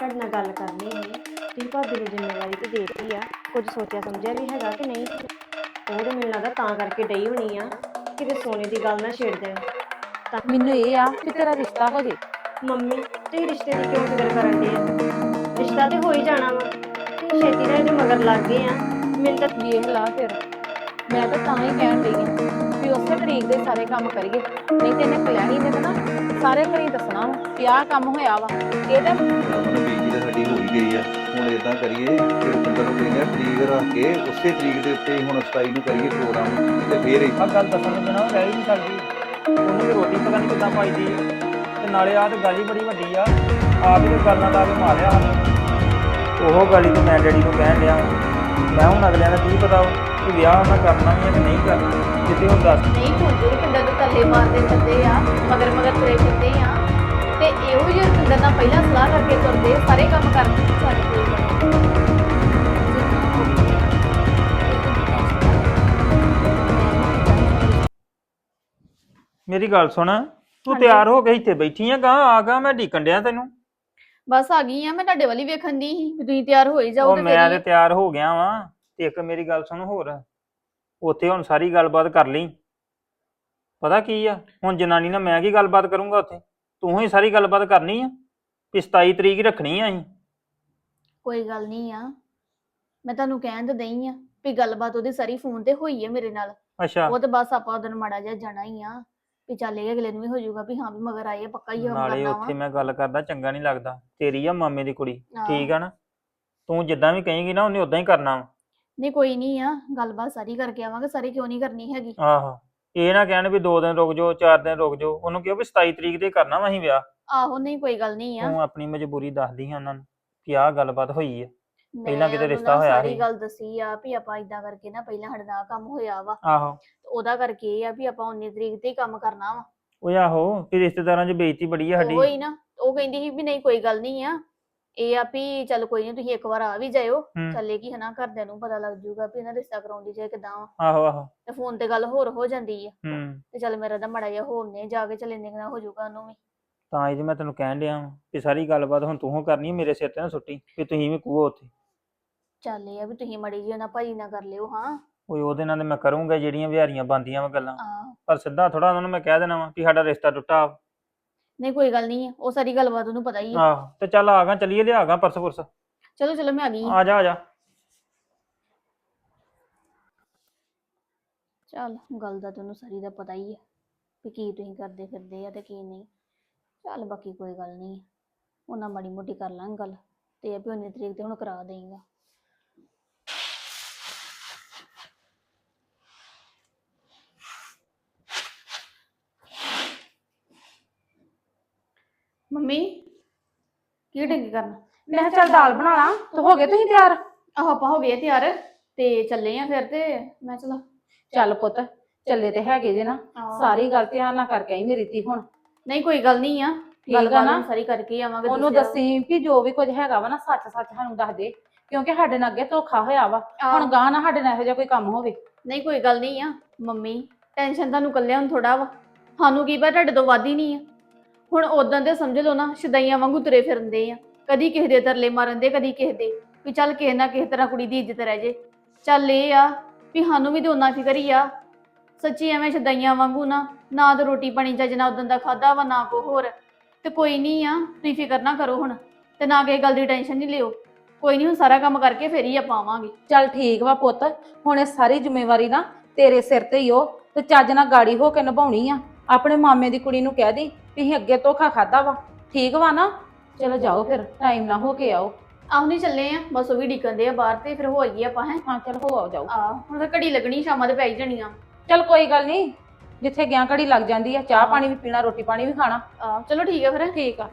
ਤੁਹਾਡੇ ਨਾਲ ਗੱਲ ਕਰਨੀ ਸੀ ਤੁਸੀਂ ਭਾਬੀ ਨੂੰ ਜ਼ਿੰਮੇਵਾਰੀ ਤੇ ਦੇ ਦਿੱਤੀ ਆ। ਕੁਝ ਸੋਚਿਆ ਸਮਝਿਆ ਵੀ ਹੈਗਾ ਕਿ ਨਹੀਂ? ਉਹ ਤਾਂ ਮੈਨੂੰ ਲੱਗਦਾ ਤਾਂ ਕਰਕੇ ਡਈ ਹੋਣੀ ਆ। ਕਿਤੇ ਸੋਨੇ ਦੀ ਗੱਲ ਨਾ ਛੇੜ ਦੇਣ। ਤਾਂ ਮੈਨੂੰ ਇਹ ਆ ਕਿ ਤੇਰਾ ਰਿਸ਼ਤਾ ਹੋ ਜੇ। ਮੰਮੀ ਤੁਸੀਂ ਰਿਸ਼ਤੇ ਦੀ ਕਿਉਂ ਫਿਕਰ ਕਰਨ ਦੇ ਆ? ਰਿਸ਼ਤਾ ਤੇ ਹੋ ਹੀ ਜਾਣਾ ਵਾ। ਤੁਸੀਂ ਛੇਤੀ ਨਾਲ ਇਹਦੇ ਮਗਰ ਲੱਗ ਗਏ ਆ। ਮੈਨੂੰ ਤਾਂ ਵੇਖ ਲਾ ਫਿਰ। ਮੈਂ ਤਾਂ ਤਾਂ ਹੀ ਕਹਿਣ ਡਈ ਆ ਵੀ ਉਸੇ ਤਰੀਕ ਦੇ ਸਾਰੇ ਕੰਮ ਕਰੀਏ। ਨਹੀਂ ਤੇ ਇਹਨੇ ਕਲਿਆਣੀ ਨੇ ਤਾਂ ਨਾ। ਸਾਰੇ ਘਰੀ ਦੱਸਣਾ ਵਾ ਕਿ ਆਹ ਕੰਮ ਹੋਇਆ ਵਾ। ਇਹਦਾ ਹੁਣ ਬੀਜੀ ਤਾਂ ਸਾਡੀ ਹੋ ਹੀ ਗਈ ਆ। ਹੁਣ ਇਦਾਂ ਕਰੀਏ ਕਿ ਬੰਦਰ ਨੂੰ ਕਹਿੰਦੇ ਆ ਤਰੀਕ ਰੱਖ ਕੇ ਉਸੇ ਤਰੀਕ ਦੇ ਉੱਤੇ ਹੀ ਹੁਣ 27 ਨੂੰ ਕਰੀਏ ਪ੍ਰੋਗਰਾਮ ਤੇ ਫੇਰ ਆ ਗੱਲ ਦੱਸਣ ਤੋਂ ਬਿਨਾਂ ਰਹਿ ਹੀ ਨਹੀਂ ਸਕਦੀ ਉਹਨੂੰ ਵੀ ਰੋਟੀ ਪਤਾ ਨਹੀਂ ਕਿੱਦਾਂ ਪਾਈਦੀ ਹੈ ਤੇ ਨਾਲੇ ਆਹ ਤੇ ਗੱਲ ਹੀ ਬੜੀ ਵੱਡੀ ਆ। ਆਪ ਹੀ ਤੇ ਗੱਲ ਲਾ ਕੇ ਮਾਰਿਆ ਉਹ ਗਾਲੀ ਤੇ ਮੈਂ ਡੈਡੀ ਨੂੰ ਕਹਿਣ ਡਿਆ ਵਾਂ। ਮੈਂ ਹੁਣ ਅਗਲਿਆਂ ਦਾ ਕੀ ਪਤਾ ਕਿ ਵਿਆਹ ਉਹਨਾਂ ਕਰਨਾ ਵੀ ਹੈ ਕਿ ਨਹੀਂ ਕਰਨਾ। ਜਿੱਤੇ ਹੁਣ ਦੱਸ ਨਹੀਂ ਹੁੰਦੇ ਪਿੰਡਾਂ ਦੇ ਥੱਲੇ ਮਾਰਦੇ ਫਿਰਦੇ ਆ। ਮਗਰ ਮਗਰ ਤੁਰੇ ਫਿਰਦੇ ਆ। ਇਹੋ ਜਿਹੇ ਪਿੰਡਾਂ ਨਾਲ ਪਹਿਲਾਂ ਸਲਾਹ ਕਰਕੇ ਤੁਰਦੇ ਸਾਰੇ ਕੰਮ ਕਰਦੇ ਸਾਡੇ ਕੋਲ ਮੇਰੀ ਗੱਲ ਸੁਣ ਤੂੰ ਤਿਆਰ ਹੋ ਕੇ ਇੱਥੇ ਬੈਠੀ ਆ ਗਾਂ ਆ ਗਾ ਮੈਂ ਢੀਕਣ ਡਿਆ ਤੈਨੂੰ? ਬਸ ਆ ਗਈ ਆ ਮੈਂ ਤੁਹਾਡੇ ਵਾਲੀ ਵੇਖਣ ਦੀ ਸੀ ਵੀ ਤੁਸੀਂ ਤਿਆਰ ਹੋਈ ਜਾਓ ਉਹ ਤੇ ਮੈਂ ਤੇ ਫੇਰ ਤਿਆਰ ਹੋ ਗਿਆ ਵਾਂ ਤੇ ਇੱਕ ਮੇਰੀ ਗੱਲ ਸੁਣ ਹੋਰ। ਉੱਥੇ ਹੁਣ ਸਾਰੀ ਗੱਲਬਾਤ ਕਰ ਲਈ। ਪਤਾ ਕੀ ਆ? ਹੁਣ ਜਨਾਨੀ ਨਾਲ ਮੈਂ ਕੀ ਗੱਲਬਾਤ ਕਰੂੰਗਾ ਉੱਥੇ? ਤੂੰ ਹੀ ਸਾਰੀ ਗੱਲਬਾਤ ਕਰਨੀ ਆ ਵੀ 27 ਤਰੀਕ ਹੀ ਰੱਖਣੀ ਆ ਅਸੀਂ। ਕੋਈ ਗੱਲ ਨਹੀਂ ਆ ਮੈਂ ਤੁਹਾਨੂੰ ਕਹਿਣ ਤੇ ਦਈ ਆ ਵੀ ਗੱਲਬਾਤ ਉਹਦੀ ਸਾਰੀ ਫੋਨ ਤੇ ਹੋਈ ਹੈ ਮੇਰੇ ਨਾਲ। ਅੱਛਾ। ਉਹ ਤਾਂ ਬਸ ਆਪਾਂ ਉਹਦਨ ਮਾੜਾ ਜਿਹਾ ਜਾਣਾ ਹੀ ਆ ਵੀ ਚੱਲ ਇਹ ਅਗਲੇ ਨੂੰ ਵੀ ਹੋ ਜਾਊਗਾ ਵੀ ਹਾਂ ਵੀ ਮਗਰ ਆਏ ਆ ਪੱਕਾ ਹੀ ਕੰਮ ਨਾਲੇ ਕਰਨਾ ਉੱਥੇ ਮੈਂ ਗੱਲ ਕਰਦਾ ਚੰਗਾ ਨਹੀਂ ਲੱਗਦਾ। ਤੇਰੀ ਆ ਮਾਮੇ ਦੀ ਕੁੜੀ ਹਾਂ। ਠੀਕ ਆ ਨਾ? ਤੂੰ ਜਿੱਦਾਂ ਵੀ ਕਹੇਂਗੀ ਨਾ ਉਹਨੇ ਉਦਾਂ ਹੀ ਕਰਨਾ ਵਾ। ਨਹੀਂ ਕੋਈ ਨਹੀਂ ਆ ਗੱਲਬਾਤ ਸਾਰੀ ਕਰਕੇ ਆਵਾਂਗੇ ਸਾਰੀ ਕਿਉਂ ਨਹੀਂ ਕਰਨੀ ਹੈਗੀ? ਆਹੋ। ਇਹ ਨਾ ਕਹਿਣ ਵੀ 2 ਦਿਨ ਰੁਕ ਜਾਓ 4 ਦਿਨ ਰੁਕ ਜਾਓ। ਉਹਨੂੰ ਕਿਹਾ ਵੀ 27 ਤਰੀਕ ਦੇ ਕਰਨਾ ਵਾ ਅਸੀਂ ਵਿਆਹ। ਆਹੋ ਨਹੀਂ ਕੋਈ ਗੱਲ ਨਹੀਂ ਆ। ਤੂੰ ਆਪਣੀ ਮਜਬੂਰੀ ਦੱਸਦੀ ਆ ਉਹਨਾਂ ਨੂੰ ਕਿ ਆਹ ਗੱਲਬਾਤ ਹੋਈ ਆ। ਪਹਿਲਾਂ ਕਿਤੇ ਰਿਸ਼ਤਾ ਹੋਇਆ ਸਾਰੀ ਸੀ। ਗੱਲ ਦੱਸੀ ਆ ਵੀ ਆਪਾਂ ਇਦਾਂ ਕਰਕੇ ਨਾ ਪਹਿਲਾਂ ਸਾਡੇ ਆਹ ਕੰਮ ਹੋਇਆ ਵਾ। ਆਹੋ। ਉਹਦਾ ਕਰਕੇ ਇਹ ਆ ਵੀ ਆਪਾਂ 19 ਤਰੀਕ ਤੇ ਹੀ ਕੰਮ ਕਰਨਾ ਵਾ। ਉਹ ਆਹੋ ਕਿ ਰਿਸ਼ਤੇਦਾਰਾਂ 'ਚ ਬੇਇੱਜ਼ਤੀ ਬੜੀ ਆ ਸਾਡੀ। ਉਹ ਨਾ ਉਹ ਕਹਿੰਦੀ ਸੀ ਵੀ ਨਹੀਂ ਕੋਈ ਗੱਲ ਨਹੀਂ ਆ। ਇਹ ਆ ਵੀ ਚੱਲ ਕੋਈ ਨਹੀਂ ਤੁਸੀਂ ਇੱਕ ਵਾਰ ਆ ਵੀ ਜਾਇਓ। ਹੂੰ। ਚੱਲੇ ਕੀ ਹਨਾ ਘਰਦਿਆਂ ਨੂੰ ਪਤਾ ਲੱਗ ਜੂਗਾ ਵੀ ਇਹਨਾਂ ਰਿਸ਼ਤਾ ਕਰਾਉਂਦੀ ਜੇ ਕਿਦਾਂ ਵਾ। ਆਹੋ ਆਹੋ। ਤੇ ਫੋਨ ਤੇ ਗੱਲ ਹੋਰ ਹੋ ਜਾਂਦੀ ਆ। ਹੂੰ। ਤੇ ਚੱਲ ਮੇਰਾ ਤਾਂ ਮੜਾ ਜਿਹਾ ਹੋਣੇ ਜਾ ਕੇ ਚੱਲੇ ਨਿਕਣਾ ਹੋ ਜਾਊਗਾ ਉਹਨੂੰ ਵੀ। ਤਾਂ ਇਹ ਮੈਂ ਤੈਨੂੰ ਕਹਿਣ ਡਿਆ ਵਾਂ ਕਿ ਸਾਰੀ ਗੱਲਬਾਤ ਹੁਣ ਤੂੰ ਹੋ ਕਰਨੀ ਮੇਰੇ ਸਿਰ ਤੇ ਨਾ ਸੁੱਟੀ ਕਿ ਤੁਸੀਂ ਵੀ ਕੂਓ ਉੱਥੇ। ਚੱਲ ਇਹ ਆ ਵੀ ਤੁਸੀਂ ਮੜੀ ਜੀ ਉਹਨਾਂ ਭਾਜੀ ਨਾਲ ਕਰ ਲਿਓ ਹਾਂ। ਓਏ ਉਹਦੇ ਨਾਲ ਤੇ ਮੈਂ ਕਰੂੰਗਾ ਜਿਹੜੀਆਂ ਵਿਹਾਰੀਆਂ ਬੰਦੀਆਂ ਵਾ ਗੱਲਾਂ। ਆ ਪਰ ਸਿੱਧਾ ਥੋੜਾ ਉਹਨਾਂ ਨੂੰ ਮੈਂ ਕਹਿ ਦੇਣਾ ਵਾ ਕਿ ਸਾਡਾ ਰਿਸ਼ਤਾ ਟੁੱਟਾ ਨਹੀਂ ਕੋਈ ਗੱਲ ਨਹੀਂ ਉਹ ਸਾਰੀ ਗੱਲਬਾਤ ਉਹਨੂੰ ਪਤਾ ਹੀ ਆ। ਆਹੋ ਤੇ ਚੱਲ ਆ ਗਾ ਚੱਲੀਏ ਲਿਆ ਗਾ ਪਰਸ ਪੁਰਸ। ਚਲੋ ਚਲੋ ਮੈਂ ਆ ਗਈ। ਆ ਜਾ ਆ ਜਾ। ਚੱਲ ਗੱਲ ਦਾ ਤੈਨੂੰ ਸਾਰੀ ਦਾ ਪਤਾ ਹੀ ਆ ਵੀ ਕੀ ਤੁਸੀਂ ਕਰਦੇ ਫਿਰਦੇ ਆ ਤੇ ਕੀ ਨਹੀਂ। ਚੱਲ ਬਾਕੀ ਕੋਈ ਗੱਲ ਨਹੀਂ ਉਹਨਾਂ ਮਾੜੀ ਮੋਟੀ ਕਰ ਲਾਂਗੇ ਗੱਲ ਤੇ ਇਹ ਵੀ 19 ਤਰੀਕ ਤੇ ਹੁਣ ਕਰਾ ਦੇਈਂਗਾ ਮੰਮੀ ਕੀ ਡੰਗੀ ਕਰਨਾ? ਮੈਂ ਕਿਹਾ ਚੱਲ ਦਾਲ ਬਣਾ ਲਾਂ। ਤੇ ਹੋ ਗਏ ਤੁਸੀਂ ਤਿਆਰ? ਆਹੋ ਆਪਾਂ ਹੋ ਗਏ ਤਿਆਰ ਤੇ ਚੱਲੇ ਆ ਫਿਰ ਤੇ ਮੈਂ ਚਲਾ ਚੱਲ ਪੁੱਤ ਚੱਲੇ ਤੇ ਹੈਗੇ ਜੇ ਨਾ। ਸਾਰੀ ਗੱਲ ਧਿਆਨ ਨਾਲ ਕਰਕੇ ਆਈ ਮੇਰੀ ਧੀ ਹੁਣ। ਨਹੀਂ ਕੋਈ ਗੱਲ ਨਹੀਂ ਆ। ਠੀਕ ਆ ਨਾ? ਸਾਰੀ ਕਰਕੇ ਹੀ ਆਵਾਂਗੇ ਉਹਨੂੰ ਦੱਸੀ ਵੀ ਜੋ ਵੀ ਕੁਝ ਹੈਗਾ ਵਾ ਨਾ ਸੱਚ ਸੱਚ ਸਾਨੂੰ ਦੱਸ ਦੇ। ਕਿਉਂਕਿ ਸਾਡੇ ਨਾਲ ਅੱਗੇ ਧੋਖਾ ਹੋਇਆ ਵਾ। ਆਹ, ਹੁਣ ਗਾਂ ਨਾ ਸਾਡੇ ਨਾਲ ਇਹੋ ਜਿਹਾ ਕੋਈ ਕੰਮ ਹੋਵੇ। ਨਹੀਂ ਕੋਈ ਗੱਲ ਨਹੀਂ ਆ। ਮੰਮੀ ਟੈਨਸ਼ਨ ਤੁਹਾਨੂੰ ਕੱਲਿਆਂ ਹੁਣ ਥੋੜਾ ਵਾ। ਸਾਨੂੰ ਕੀ ਪਤਾ ਤੁਹਾਡੇ ਤੋਂ ਵੱਧ ਹੀ ਨਹੀਂ ਆ। ਹੁਣ ਉਦੋਂ ਦੇ ਸਮਝ ਲਓ ਨਾ, ਸ਼ਦਾਈਆਂ ਵਾਂਗੂ ਤੁਰੇ ਫਿਰਦੇ ਆ। ਕਦੀ ਕਿਸੇ ਦੇ ਤਰਲੇ ਮਾਰਨ ਦੇ, ਕਦੀ ਕਿਸੇ ਦੇ। ਵੀ ਚੱਲ ਕਿਸੇ ਨਾ ਕਿਸੇ ਤਰ੍ਹਾਂ ਕੁੜੀ ਦੀ ਇੱਜ਼ਤ ਰਹਿ ਜੇ। ਚੱਲ ਇਹ ਆ ਵੀ ਸਾਨੂੰ ਵੀ ਤੇ ਉਹਨਾਂ ਫਿਕਰ ਹੀ ਆ। ਸੱਚੀ ਐਵੇਂ ਸ਼ਦਾਈਆਂ ਵਾਂਗੂ ਨਾ ਨਾ ਤਾਂ ਰੋਟੀ ਪਾਣੀ ਚੱਜ ਨਾ ਉਦੋਂ ਦਾ ਖਾਦਾ ਵਾ, ਨਾ ਕੋ ਹੋਰ। ਤੇ ਕੋਈ ਨਹੀਂ ਆ, ਤੁਸੀਂ ਫਿਕਰ ਨਾ ਕਰੋ ਹੁਣ। ਤੇ ਨਾ ਕਿਸੇ ਗੱਲ ਦੀ ਟੈਨਸ਼ਨ ਨਹੀਂ ਲਿਓ। ਕੋਈ ਨਹੀਂ ਹੁਣ ਸਾਰਾ ਕੰਮ ਕਰਕੇ ਫੇਰ ਹੀ ਆਪਾਂ ਆਵਾਂਗੇ। ਚੱਲ ਠੀਕ ਵਾ ਪੁੱਤ, ਹੁਣ ਇਹ ਸਾਰੀ ਜ਼ਿੰਮੇਵਾਰੀ ਨਾ ਤੇਰੇ ਸਿਰ ਤੇ ਹੀ ਹੋ ਤੇ ਚੱਜ ਨਾਲ ਗਾੜੀ ਹੋ ਕੇ ਨਿਭਾਉਣੀ ਆ। ਆਪਣੇ ਮਾਮੇ ਦੀ ਕੁੜੀ ਨੂੰ ਕਹਿ ਦੇ ਅਸੀਂ ਅੱਗੇ ਧੋਖਾ ਖਾਦਾ ਵਾ। ਠੀਕ ਵਾ ਨਾ? ਚਲੋ ਜਾਓ ਫਿਰ ਟਾਈਮ ਨਾ ਹੋ ਕੇ ਆਓ। ਆਹ ਨਹੀਂ ਚੱਲੇ ਆ ਬਸ ਉਹ ਵੀ ਡਿੱਕਣਦੇ ਆ ਬਾਹਰ ਤੇ ਫਿਰ ਹੋ ਆਈਏ ਆਪਾਂ ਹੈ? ਹਾਂ ਚਲ ਹੋ ਆਓ ਜਾਓ। ਆ ਹੁਣ ਤਾਂ ਘੜੀ ਲੱਗਣੀ ਸ਼ਾਮਾਂ ਦੇ ਪੈ ਹੀ ਜਾਣੀਆਂ ਚਲ ਕੋਈ ਗੱਲ ਨਹੀਂ ਜਿੱਥੇ ਗਿਆ ਘੜੀ ਲੱਗ ਜਾਂਦੀ ਆ ਚਾਹ ਪਾਣੀ ਵੀ ਪੀਣਾ ਰੋਟੀ ਪਾਣੀ ਵੀ ਖਾਣਾ। ਆ ਚਲੋ ਠੀਕ ਹੈ ਫਿਰ ਠੀਕ ਆ।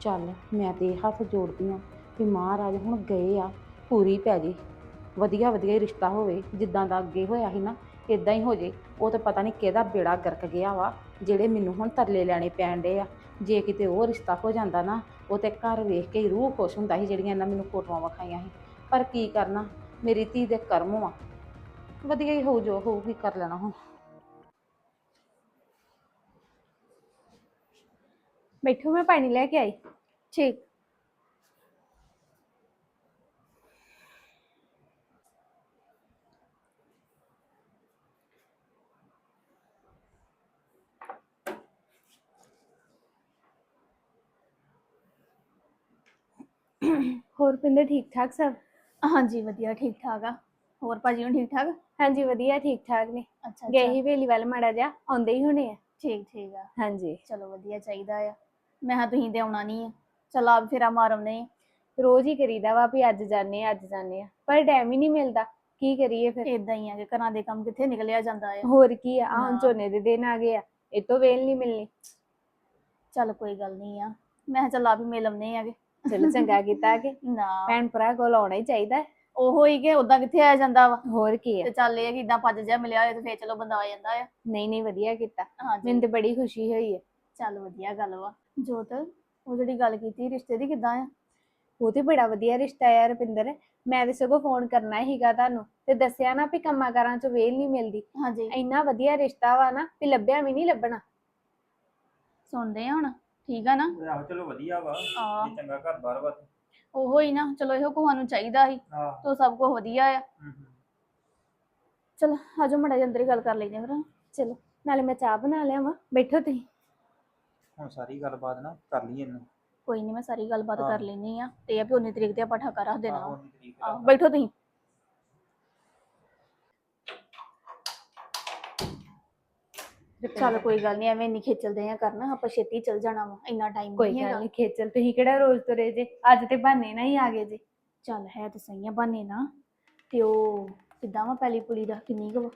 ਚੱਲ ਮੈਂ ਤੇ ਇਹ ਹੱਥ ਜੋੜਦੀ ਆ ਵੀ ਮਹਾਰਾਜ ਹੁਣ ਗਏ ਆ ਪੂਰੀ ਪੈ ਜੇ। ਵਧੀਆ ਵਧੀਆ ਹੀ ਰਿਸ਼ਤਾ ਹੋਵੇ ਜਿੱਦਾਂ ਦਾ ਅੱਗੇ ਹੋਇਆ ਸੀ ਨਾ ਇਦਾਂ ਹੀ ਹੋ ਜੇ ਉਹ ਤਾਂ ਪਤਾ ਨਹੀਂ ਕਿਹਦਾ ਬੇੜਾ ਗਰਕ ਗਿਆ ਵਾ ਜਿਹੜੇ ਮੈਨੂੰ ਹੁਣ ਤਰਲੇ ਲੈਣੇ ਪੈਣ ਡੇ ਆ। ਜੇ ਕਿਤੇ ਉਹ ਰਿਸ਼ਤਾ ਹੋ ਜਾਂਦਾ ਨਾ ਉਹ ਤੇ ਘਰ ਵੇਖ ਕੇ ਹੀ ਰੂਹ ਖੁਸ਼ ਹੁੰਦਾ ਸੀ ਜਿਹੜੀਆਂ ਇਹਨਾਂ ਮੈਨੂੰ ਫੋਟੋਆਂ ਵਿਖਾਈਆਂ ਸੀ। ਪਰ ਕੀ ਕਰਨਾ ਮੇਰੀ ਧੀ ਦੇ ਕਰਮ ਵਾ। ਵਧੀਆ ਹੀ ਹੋਊ ਜੋ ਹੋਊਗੀ ਕਰ ਲੈਣਾ ਹੁਣ। ਬੈਠੋ ਮੈਂ ਪਾਣੀ ਲੈ ਕੇ ਆਈ। ਠੀਕ। ਹੋਰ ਪਿੰਦੇ ਠੀਕ ਠਾਕ ਸਭ? ਹਾਂਜੀ ਵਧੀਆ ਠੀਕ ਠਾਕ ਆ। ਹੋਰ ਭਾਜੀ ਨੂੰ ਠੀਕ ਠਾਕ? ਹਾਂਜੀ ਵਧੀਆ ਠੀਕ ਠਾਕ ਨੇ। ਅੱਛਾ ਗਏ ਹੀ ਵੇਲੀ ਵੱਲ ਮਾੜਾ ਜਿਹਾ ਆਉਂਦੇ ਹੀ ਹੋਣੇ ਆ। ਠੀਕ ਠੀਕ ਆ। ਹਾਂਜੀ। ਚਲੋ ਵਧੀਆ ਚਾਹੀਦਾ ਆ। ਮੈਂ ਹਾਂ ਤੁਸੀਂ ਤੇ ਆਉਣਾ ਨਹੀਂ ਆ। ਚਲ ਆਪ ਫੇਰਾ ਮਾਰ ਆਉਂਦੇ ਆ। ਰੋਜ਼ ਹੀ ਕਰੀਦਾ ਵਾ ਵੀ ਅੱਜ ਜਾਂਦੇ ਆ ਅੱਜ ਜਾਂਦੇ ਆ। ਪਰ ਟਾਈਮ ਹੀ ਨਹੀਂ ਮਿਲਦਾ। ਕੀ ਕਰੀਏ ਫਿਰ? ਇਦਾਂ ਹੀ ਆ ਕਿ ਘਰਾਂ ਦੇ ਕੰਮ ਕਿੱਥੇ ਨਿਕਲਿਆ ਜਾਂਦਾ ਆ। ਹੋਰ ਕੀ ਆ ਆਹ ਹੁਣ। ਝੋਨੇ ਦੇ ਦਿਨ ਆ ਗਏ ਆ। ਇਹ ਤੋਂ ਵੇਲ ਨਹੀਂ ਮਿਲਣੀ। ਚੱਲ ਕੋਈ ਗੱਲ ਨਹੀਂ ਆ। ਮੈਂ ਚੱਲ ਆਪ ਹੀ ਮਿਲ ਆਉਂਦੇ ਆਗੇ ਚਲੋ ਚੰਗਾ ਕੀਤਾ ਕਿ ਨਾ। ਭੈਣ ਭਰਾ ਕੋਲ ਆਉਣਾ ਹੀ ਚਾਹੀਦਾ ਉਹੋ ਹੀ ਕਿ ਉਦਾਂ ਕਿੱਥੇ ਆ ਜਾਂਦਾ ਵਾ। ਹੋਰ ਕੀ ਆ। ਤੇ ਚੱਲ ਇਹ ਆ ਕਿ ਇਦਾਂ ਭੱਜ ਜਾ ਮਿਲਿਆ ਹੋਏ ਤੇ ਫੇਰ ਚਲੋ ਬੰਦਾ ਆ ਜਾਂਦਾ ਆ। ਨਹੀਂ ਨਹੀਂ ਵਧੀਆ ਕੀਤਾ। ਹਾਂਜੀ ਮੈਨੂੰ ਤੇ ਬੜੀ ਖੁਸ਼ੀ ਹੋਈ ਹੈ ਚੱਲ ਵਧੀਆ ਗੱਲ ਵਾ। ਜੋਤ ਉਹ ਜਿਹੜੀ ਗੱਲ ਕੀਤੀ ਰਿਸ਼ਤੇ ਦੀ ਕਿੱਦਾਂ ਆ? ਉਹ ਤੇ ਬੜਾ ਵਧੀਆ ਰਿਸ਼ਤਾ ਆ ਰੁਪਿੰਦਰ। ਮੈਂ ਤੇ ਸਗੋਂ ਫੋਨ ਕਰਨਾ ਹੀਗਾ ਤੁਹਾਨੂੰ ਤੇ ਦੱਸਿਆ ਨਾ ਵੀ ਕੰਮਾਂ ਕਾਰਾਂ ਚ ਵੇਲ ਨਹੀਂ ਮਿਲਦੀ। ਹਾਂਜੀ ਇੰਨਾ ਵਧੀਆ ਰਿਸ਼ਤਾ ਵਾ ਨਾ ਵੀ ਲੱਭਿਆ ਵੀ ਨਹੀਂ ਲੱਭਣਾ। ਸੁਣਦੇ ਆ ਹੁਣ? ਠੀਕ ਆ ਨਾ ਆਹੋ ਚਲੋ ਵਧੀਆ ਵਾ ਜੇ ਚੰਗਾ ਘਰ ਬਾਰ ਵਾ ਤੇ। ਉਹੋ ਹੀ ਨਾ ਚਲੋ ਇਹੋ ਕੋ ਸਾਨੂੰ ਚਾਹੀਦਾ ਸੀ ਤੋ ਸਭ ਕੁਝ ਵਧੀਆ ਆ ਹਮ, ਹਮ। ਚਲ ਆਜੋ ਮੜਾ ਜਿਹਾ ਅੰਦਰ ਹੀ ਗੱਲ ਕਰ ਲੈਂਦੇ ਫਿਰ ਚਲੋ ਨਾਲੇ ਮੈਂ ਚਾਹ ਬਣਾ ਲਿਆ ਵਾ ਬੈਠੋ ਤੁਸੀਂ ਹੁਣ ਸਾਰੀ ਗੱਲਬਾਤ ਨਾ ਕਰ ਲਈ ਇਹਨੂੰ ਕੋਈ ਨਹੀਂ ਮੈਂ ਸਾਰੀ ਗੱਲਬਾਤ ਹਾਂ। ਕਰ ਲੈਣੀ ਆ ਤੇ ਇਹ ਆ ਵੀ 19 ਤਰੀਕ ਤੇ ਆਪਾਂ ਠਾਕਾ ਰੱਖ ਦੇਣਾ ਆਹੋ ਵਾ। ਉਨੀ ਤਰੀਕ ਆਹੋ, ਰੱਖ ਬੈਠੋ ਤੁਸੀਂ ਚੱਲ ਕੋਈ ਗੱਲ ਨਹੀਂ ਐਵੇਂ ਨਹੀਂ ਖੇਚਲਦੇ ਆ ਕਰਨਾ ਆਪਾਂ ਛੇਤੀ ਚੱਲ ਜਾਣਾ ਵਾ ਇੰਨਾ ਟਾਈਮ ਕੋਈ ਗੱਲ ਨਹੀਂ ਖੇਚਲ ਤੁਸੀਂ ਕਿਹੜਾ ਰੋਜ਼ ਤੁਰੇ ਜੇ ਅੱਜ ਤੇ ਬਹਾਨੇ ਨਾਲ ਹੀ ਆ ਗਏ ਜੇ। ਚੱਲ ਹੈ ਤੇ ਸਹੀ ਆ ਬਾਨੇ ਨਾ ਤੇ ਉਹ ਕਿੱਦਾਂ ਵਾ ਪੈਲੀ ਪੁਲੀ ਦਾ ਕਿੰਨੀ ਕੁ ਵਾ?